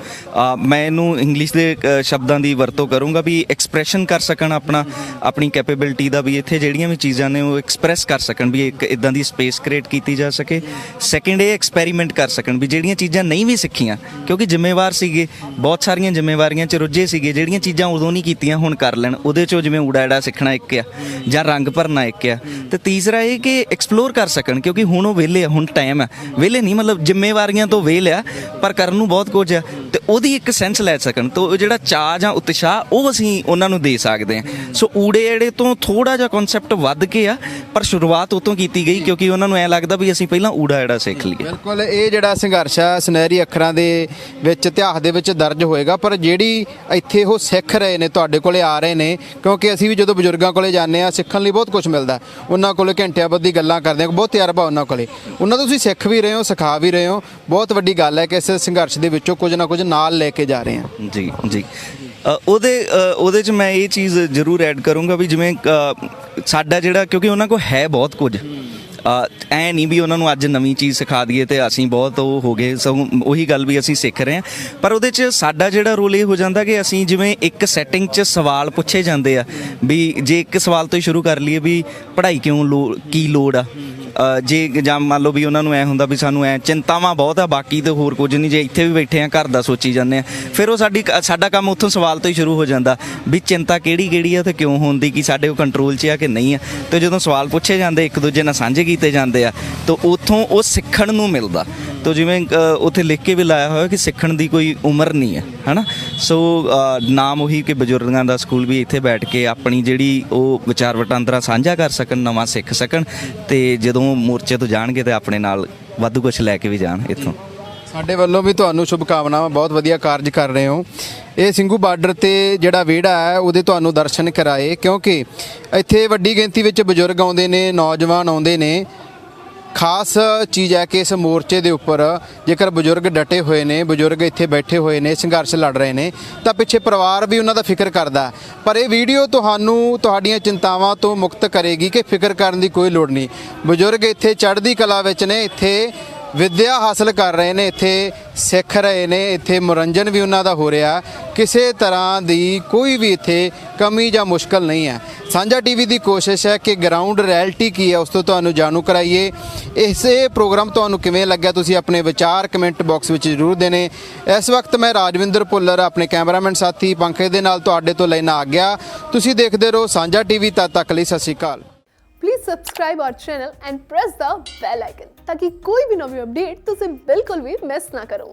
ਮੈਂ ਇਹਨੂੰ ਇੰਗਲਿਸ਼ ਦੇ ਸ਼ਬਦਾਂ ਦੀ ਵਰਤੋਂ ਕਰੂੰਗਾ ਵੀ ਐਕਸਪ੍ਰੈਸ਼ਨ ਕਰ ਸਕਣ ਆਪਣਾ, ਆਪਣੀ ਕੈਪੇਬਿਲਿਟੀ ਦਾ ਵੀ ਇੱਥੇ ਜਿਹੜੀਆਂ ਵੀ ਚੀਜ਼ਾਂ ਨੇ ਉਹ ਐਕਸਪ੍ਰੈਸ ਕਰ ਸਕਣ ਵੀ ਇੱਕ ਇਦਾਂ ਦੀ ਸਪੇਸ ਕ੍ਰੀਏਟ ਕੀਤੀ ਜਾ ਸਕੇ। ਸੈਕੰਡ ਇਹ ਐਕਸਪੈਰੀਮੈਂਟ ਕਰ ਸਕਣ ਵੀ ਜਿਹੜੀਆਂ ਚੀਜ਼ਾਂ ਨਹੀਂ ਵੀ ਸਿੱਖੀਆਂ, ਕਿਉਂਕਿ ਜ਼ਿੰਮੇਵਾਰ ਸੀਗੇ, ਬਹੁਤ ਸਾਰੀਆਂ ਜ਼ਿੰਮੇਵਾਰੀਆਂ 'ਚ ਰੁੱਝੇ ਸੀਗੇ, ਜਿਹੜੀਆਂ ਚੀਜ਼ਾਂ ਉਦੋਂ ਨਹੀਂ ਕੀਤੀਆਂ ਹੁਣ ਕਰ ਲੈਣ, ਉਹਦੇ 'ਚੋਂ ਜਿਵੇਂ ਊੜਾ ਐੜਾ ਸਿੱਖਣਾ ਇੱਕ ਆ ਜਾਂ ਰੰਗ ਭਰਨਾ ਇੱਕ ਆ। ਤੇ ਤੀਸਰਾ ਇਹ ਕਿ ਐਕਸਪਲੋਰ ਕਰ ਸਕਣ, ਕਿਉਂਕਿ ਹੁਣ ਉਹ ਵਿਹਲੇ ਆ, ਹੁਣ ਟਾਈਮ ਆ। ਵਿਹਲੇ ਨਹੀਂ, ਮਤਲਬ ਜ਼ਿੰਮੇਵਾਰੀਆਂ ਤੋਂ ਵਿਹਲੇ ਆ, ਪਰ ਕਰਨ ਨੂੰ ਬਹੁਤ ਕੁਝ ਆ। ਤੇ ਉਹਦੀ ਇੱਕ ਸੈਂਸ ਲੈ ਸਕਣ, ਤੋਂ ਉਹ ਜਿਹੜਾ ਚਾਹ ਜਾਂ ਉਤਸ਼ਾਹ, ਉਹ ਅਸੀਂ ਉਹਨਾਂ ਨੂੰ ਦੇ ਸਕਦੇ ਹਾਂ। ਸੋ ਊੜੇ ਐੜੇ ਤੋਂ ਥੋੜਾ ਜਿਹਾ ਕਨਸੈਪਟ ਵੱਧ ਕੇ ਆ, ਪਰ ਸ਼ੁਰੂਆਤ ਉਤੋਂ ਕੀਤੀ ਗਈ, ਕਿਉਂਕਿ ਉਹਨਾਂ ਨੂੰ ਐ ਲੱਗਦਾ ਵੀ ਅਸੀਂ ਪਹਿਲਾਂ ਊੜਾ ਐੜਾ ਸਿੱਖ ਲਈਏ। ਬਿਲਕੁਲ, ਇਹ ਜਿਹੜਾ ਸੰਘਰਸ਼ ਆ, ਸੁਨਹਿਰੀ ਅੱਖਰਾਂ ਦੇ ਵਿੱਚ, ਇਤਿਹਾਸ ਦੇ ਵਿੱਚ ਦਰਜ ਹੋਏਗਾ, ਪਰ ਜਿਹੜੀ ਇੱਥੇ ਉਹ ਸਿੱਖ ਰਹੇ ਨੇ, ਤੁਹਾਡੇ ਕੋਲੇ ਆ ਰਹੇ ਨੇ, ਕਿਉਂਕਿ ਅਸੀਂ ਵੀ ਜਦੋਂ ਬਜ਼ੁਰਗਾਂ ਕੋਲੇ ਜਾਂਦੇ ਆ ਸਿੱਖਣ ਲਈ ਬਹੁਤ ਕੁਝ ਮਿਲਦਾ। ਉਹਨਾਂ ਕੋਲੇ ਘੰਟਿਆਂ ਬੱਧੀ ਗੱਲਾਂ ਕਰਦੇ ਆ ਬਹੁਤ ਤਜਰਬਾ ਉਹਨਾਂ ਕੋਲੇ। ਉਹਨਾਂ ਤੋਂ ਤੁਸੀਂ ਸਿੱਖ ਵੀ ਰਹੇ ਹੋ ਸਿਖਾ ਵੀ ਰਹੇ ਹੋ। ਬਹੁਤ ਵੱਡੀ ਗੱਲ ਹੈ ਕਿ ਇਸ ਸੰਘਰਸ਼ ਦੇ ਵਿੱਚੋਂ ਕੁਝ ਨਾ ਕੁਝ ਨਾਲ ਲੈ ਕੇ ਜਾ ਰਹੇ ਹਾਂ। ਜੀ ਜੀ। ਉਹਦੇ ਉਹਦੇ ਚ ਮੈਂ ਇਹ ਚੀਜ਼ ਜ਼ਰੂਰ ਐਡ ਕਰੂੰਗਾ ਵੀ ਜਿਵੇਂ ਸਾਡਾ ਜਿਹੜਾ ਕਿਉਂਕਿ ਉਹਨਾਂ ਕੋਲ ਹੈ ਬਹੁਤ ਕੁਝ। ਅ, ਐ ਨਹੀਂ ਵੀ ਉਹਨਾਂ ਨੂੰ ਅੱਜ ਨਵੀਂ ਚੀਜ਼ ਸਿਖਾ ਦਈਏ ਤੇ ਅਸੀਂ ਬਹੁਤ ਉਹ ਹੋ ਗਏ ਸਗੋਂ ਉਹੀ ਗੱਲ ਵੀ ਅਸੀਂ ਸਿੱਖ ਰਹੇ ਹਾਂ। ਪਰ ਉਹਦੇ ਚ ਸਾਡਾ ਜਿਹੜਾ ਰੋਲ ਇਹ ਹੋ ਜਾਂਦਾ ਕਿ ਅਸੀਂ ਜਿਵੇਂ ਇੱਕ ਸੈਟਿੰਗ ਚ ਸਵਾਲ ਪੁੱਛੇ ਜਾਂਦੇ ਆ ਵੀ ਜੇ ਇੱਕ ਸਵਾਲ ਤੋਂ ਹੀ ਸ਼ੁਰੂ ਕਰ ਲਈਏ ਵੀ ਪੜ੍ਹਾਈ ਕਿਉਂ ਲੋ- ਕੀ ਲੋੜ ਆ? ਜੇ ਜਾਂ ਮੰਨ ਲਓ ਵੀ ਉਹਨਾਂ ਨੂੰ ਐ ਹੁੰਦਾ ਵੀ ਸਾਨੂੰ ਐ ਚਿੰਤਾਵਾਂ ਬਹੁਤ ਆ, ਬਾਕੀ ਤੇ ਹੋਰ ਕੁਝ ਨਹੀਂ। ਜੇ ਇੱਥੇ ਵੀ ਬੈਠੇ ਆ, ਘਰ ਦਾ ਸੋਚੀ ਜਾਂਦੇ ਆ। ਫਿਰ ਉਹ ਸਾਡੀ ਸਾਡਾ ਕੰਮ ਉੱਥੋਂ ਸਵਾਲ ਤੋਂ ਹੀ ਸ਼ੁਰੂ ਹੋ ਜਾਂਦਾ ਵੀ ਚਿੰਤਾ ਕਿਹੜੀ ਕਿਹੜੀ ਆ, ਤੇ ਕਿਉਂ ਹੁੰਦੀ, ਕਿ ਸਾਡੇ ਉਹ ਕੰਟਰੋਲ 'ਚ ਆ ਕਿ ਨਹੀਂ ਆ? ਤੇ ਜਦੋਂ ਸਵਾਲ ਪੁੱਛੇ ਜਾਂਦੇ ਇੱਕ ਦੂਜੇ ਨਾਲ ਸਾਂਝੇ ਕੀਤੇ ਜਾਂਦੇ ਆ, ਤਾਂ ਉੱਥੋਂ ਉਹ ਸਿੱਖਣ ਨੂੰ ਮਿਲਦਾ। ਤੋ ਜਿਵੇਂ ਉੱਥੇ ਲਿਖ ਕੇ ਵੀ ਲਾਇਆ ਹੋਇਆ ਕਿ ਸਿੱਖਣ ਦੀ ਕੋਈ ਉਮਰ ਨਹੀਂ ਹੈ, ਹਨਾ? ਸੋ ਨਾਮ ਉਹੀ ਕਿ ਬਜ਼ੁਰਗਾਂ ਦਾ ਸਕੂਲ ਵੀ ਇੱਥੇ ਬੈਠ ਕੇ ਆਪਣੀ ਜਿਹੜੀ ਉਹ ਵਿਚਾਰ ਵਟਾਂਦਰਾ ਸਾਂਝਾ ਕਰ ਸਕਣ, ਨਵਾਂ ਸਿੱਖ ਸਕਣ ਤੇ ਜਦੋਂ ਮੋਰਚੇ ਤੋਂ ਜਾਣਗੇ ਤੇ ਆਪਣੇ ਨਾਲ ਵਾਧੂ ਕੁਝ ਲੈ ਕੇ ਵੀ ਜਾਣ ਇੱਥੋਂ। ਸਾਡੇ ਵੱਲੋਂ ਵੀ ਤੁਹਾਨੂੰ ਸ਼ੁਭ ਕਾਮਨਾਵਾਂ ਬਹੁਤ ਵਧੀਆ ਕਾਰਜ ਕਰ ਰਹੇ ਹੋ। ਇਹ ਸਿੰਘੂ ਬਾਰਡਰ ਤੇ ਜਿਹੜਾ ਵਿਹੜਾ ਹੈ, ਉਹਦੇ ਤੁਹਾਨੂੰ ਦਰਸ਼ਨ ਕਰਾਏ ਕਿਉਂਕਿ ਇੱਥੇ ਵੱਡੀ ਗਿਣਤੀ ਵਿੱਚ ਬਜ਼ੁਰਗ ਆਉਂਦੇ ਨੇ, ਨੌਜਵਾਨ ਆਉਂਦੇ ਨੇ। ਖਾਸ ਚੀਜ਼ ਹੈ ਕਿ ਇਸ ਮੋਰਚੇ ਦੇ ਉੱਪਰ ਜੇਕਰ ਬਜ਼ੁਰਗ ਡਟੇ ਹੋਏ ਨੇ, ਬਜ਼ੁਰਗ ਇੱਥੇ ਬੈਠੇ ਹੋਏ ਨੇ, ਸੰਘਰਸ਼ ਲੜ ਰਹੇ ਨੇ, ਤਾਂ ਪਿੱਛੇ ਪਰਿਵਾਰ ਵੀ ਉਹਨਾਂ ਦਾ ਫਿਕਰ ਕਰਦਾ ਪਰ ਇਹ ਵੀਡੀਓ ਤੁਹਾਨੂੰ, ਤੁਹਾਡੀਆਂ ਚਿੰਤਾਵਾਂ ਤੋਂ ਮੁਕਤ ਕਰੇਗੀ ਕਿ ਫਿਕਰ ਕਰਨ ਦੀ ਕੋਈ ਲੋੜ ਨਹੀਂ। ਬਜ਼ੁਰਗ ਇੱਥੇ ਚੜ੍ਹਦੀ ਕਲਾ ਵਿੱਚ ਨੇ, ਇੱਥੇ ਵਿੱਦਿਆ ਹਾਸਲ ਕਰ ਰਹੇ ਨੇ, ਇੱਥੇ ਸਿੱਖ ਰਹੇ ਨੇ, ਇੱਥੇ ਮਨੋਰੰਜਨ ਵੀ ਉਹਨਾਂ ਦਾ ਹੋ ਰਿਹਾ। ਕਿਸੇ ਤਰ੍ਹਾਂ ਦੀ ਕੋਈ ਵੀ ਇੱਥੇ ਕਮੀ ਜਾਂ ਮੁਸ਼ਕਲ ਨਹੀਂ ਹੈ। ਸਾਂਝਾ ਟੀਵੀ ਦੀ ਕੋਸ਼ਿਸ਼ ਹੈ ਕਿ ਗਰਾਊਂਡ ਰਿਐਲਿਟੀ ਕੀ ਹੈ, ਉਸ ਤੋਂ ਤੁਹਾਨੂੰ ਜਾਣੂ ਕਰਾਈਏ। ਇਸੇ ਪ੍ਰੋਗਰਾਮ ਤੁਹਾਨੂੰ ਕਿਵੇਂ ਲੱਗਿਆ, ਤੁਸੀਂ ਆਪਣੇ ਵਿਚਾਰ ਕਮੈਂਟ ਬਾਕਸ ਵਿੱਚ ਜ਼ਰੂਰ ਦੇਣੇ। ਇਸ ਵਕਤ ਮੈਂ ਰਾਜਵਿੰਦਰ ਭੁੱਲਰ, ਆਪਣੇ ਕੈਮਰਾਮੈਨ ਸਾਥੀ ਪੰਕਜ ਦੇ ਨਾਲ ਤੁਹਾਡੇ ਤੋਂ ਲੈਣਾ ਆ ਗਿਆ। ਤੁਸੀਂ ਦੇਖਦੇ ਰਹੋ ਸਾਂਝਾ ਟੀਵੀ ਤਦ ਤੱਕ ਲਈ, ਸਤਿ ਸ਼੍ਰੀ ਅਕਾਲ। Please subscribe our channel and press the bell icon ਤਾਂ ਕਿ ਕੋਈ ਵੀ ਨਵੀਂ ਅਪਡੇਟ ਤੁਸੀਂ ਬਿਲਕੁਲ ਵੀ ਮਿਸ ਨਾ ਕਰੋ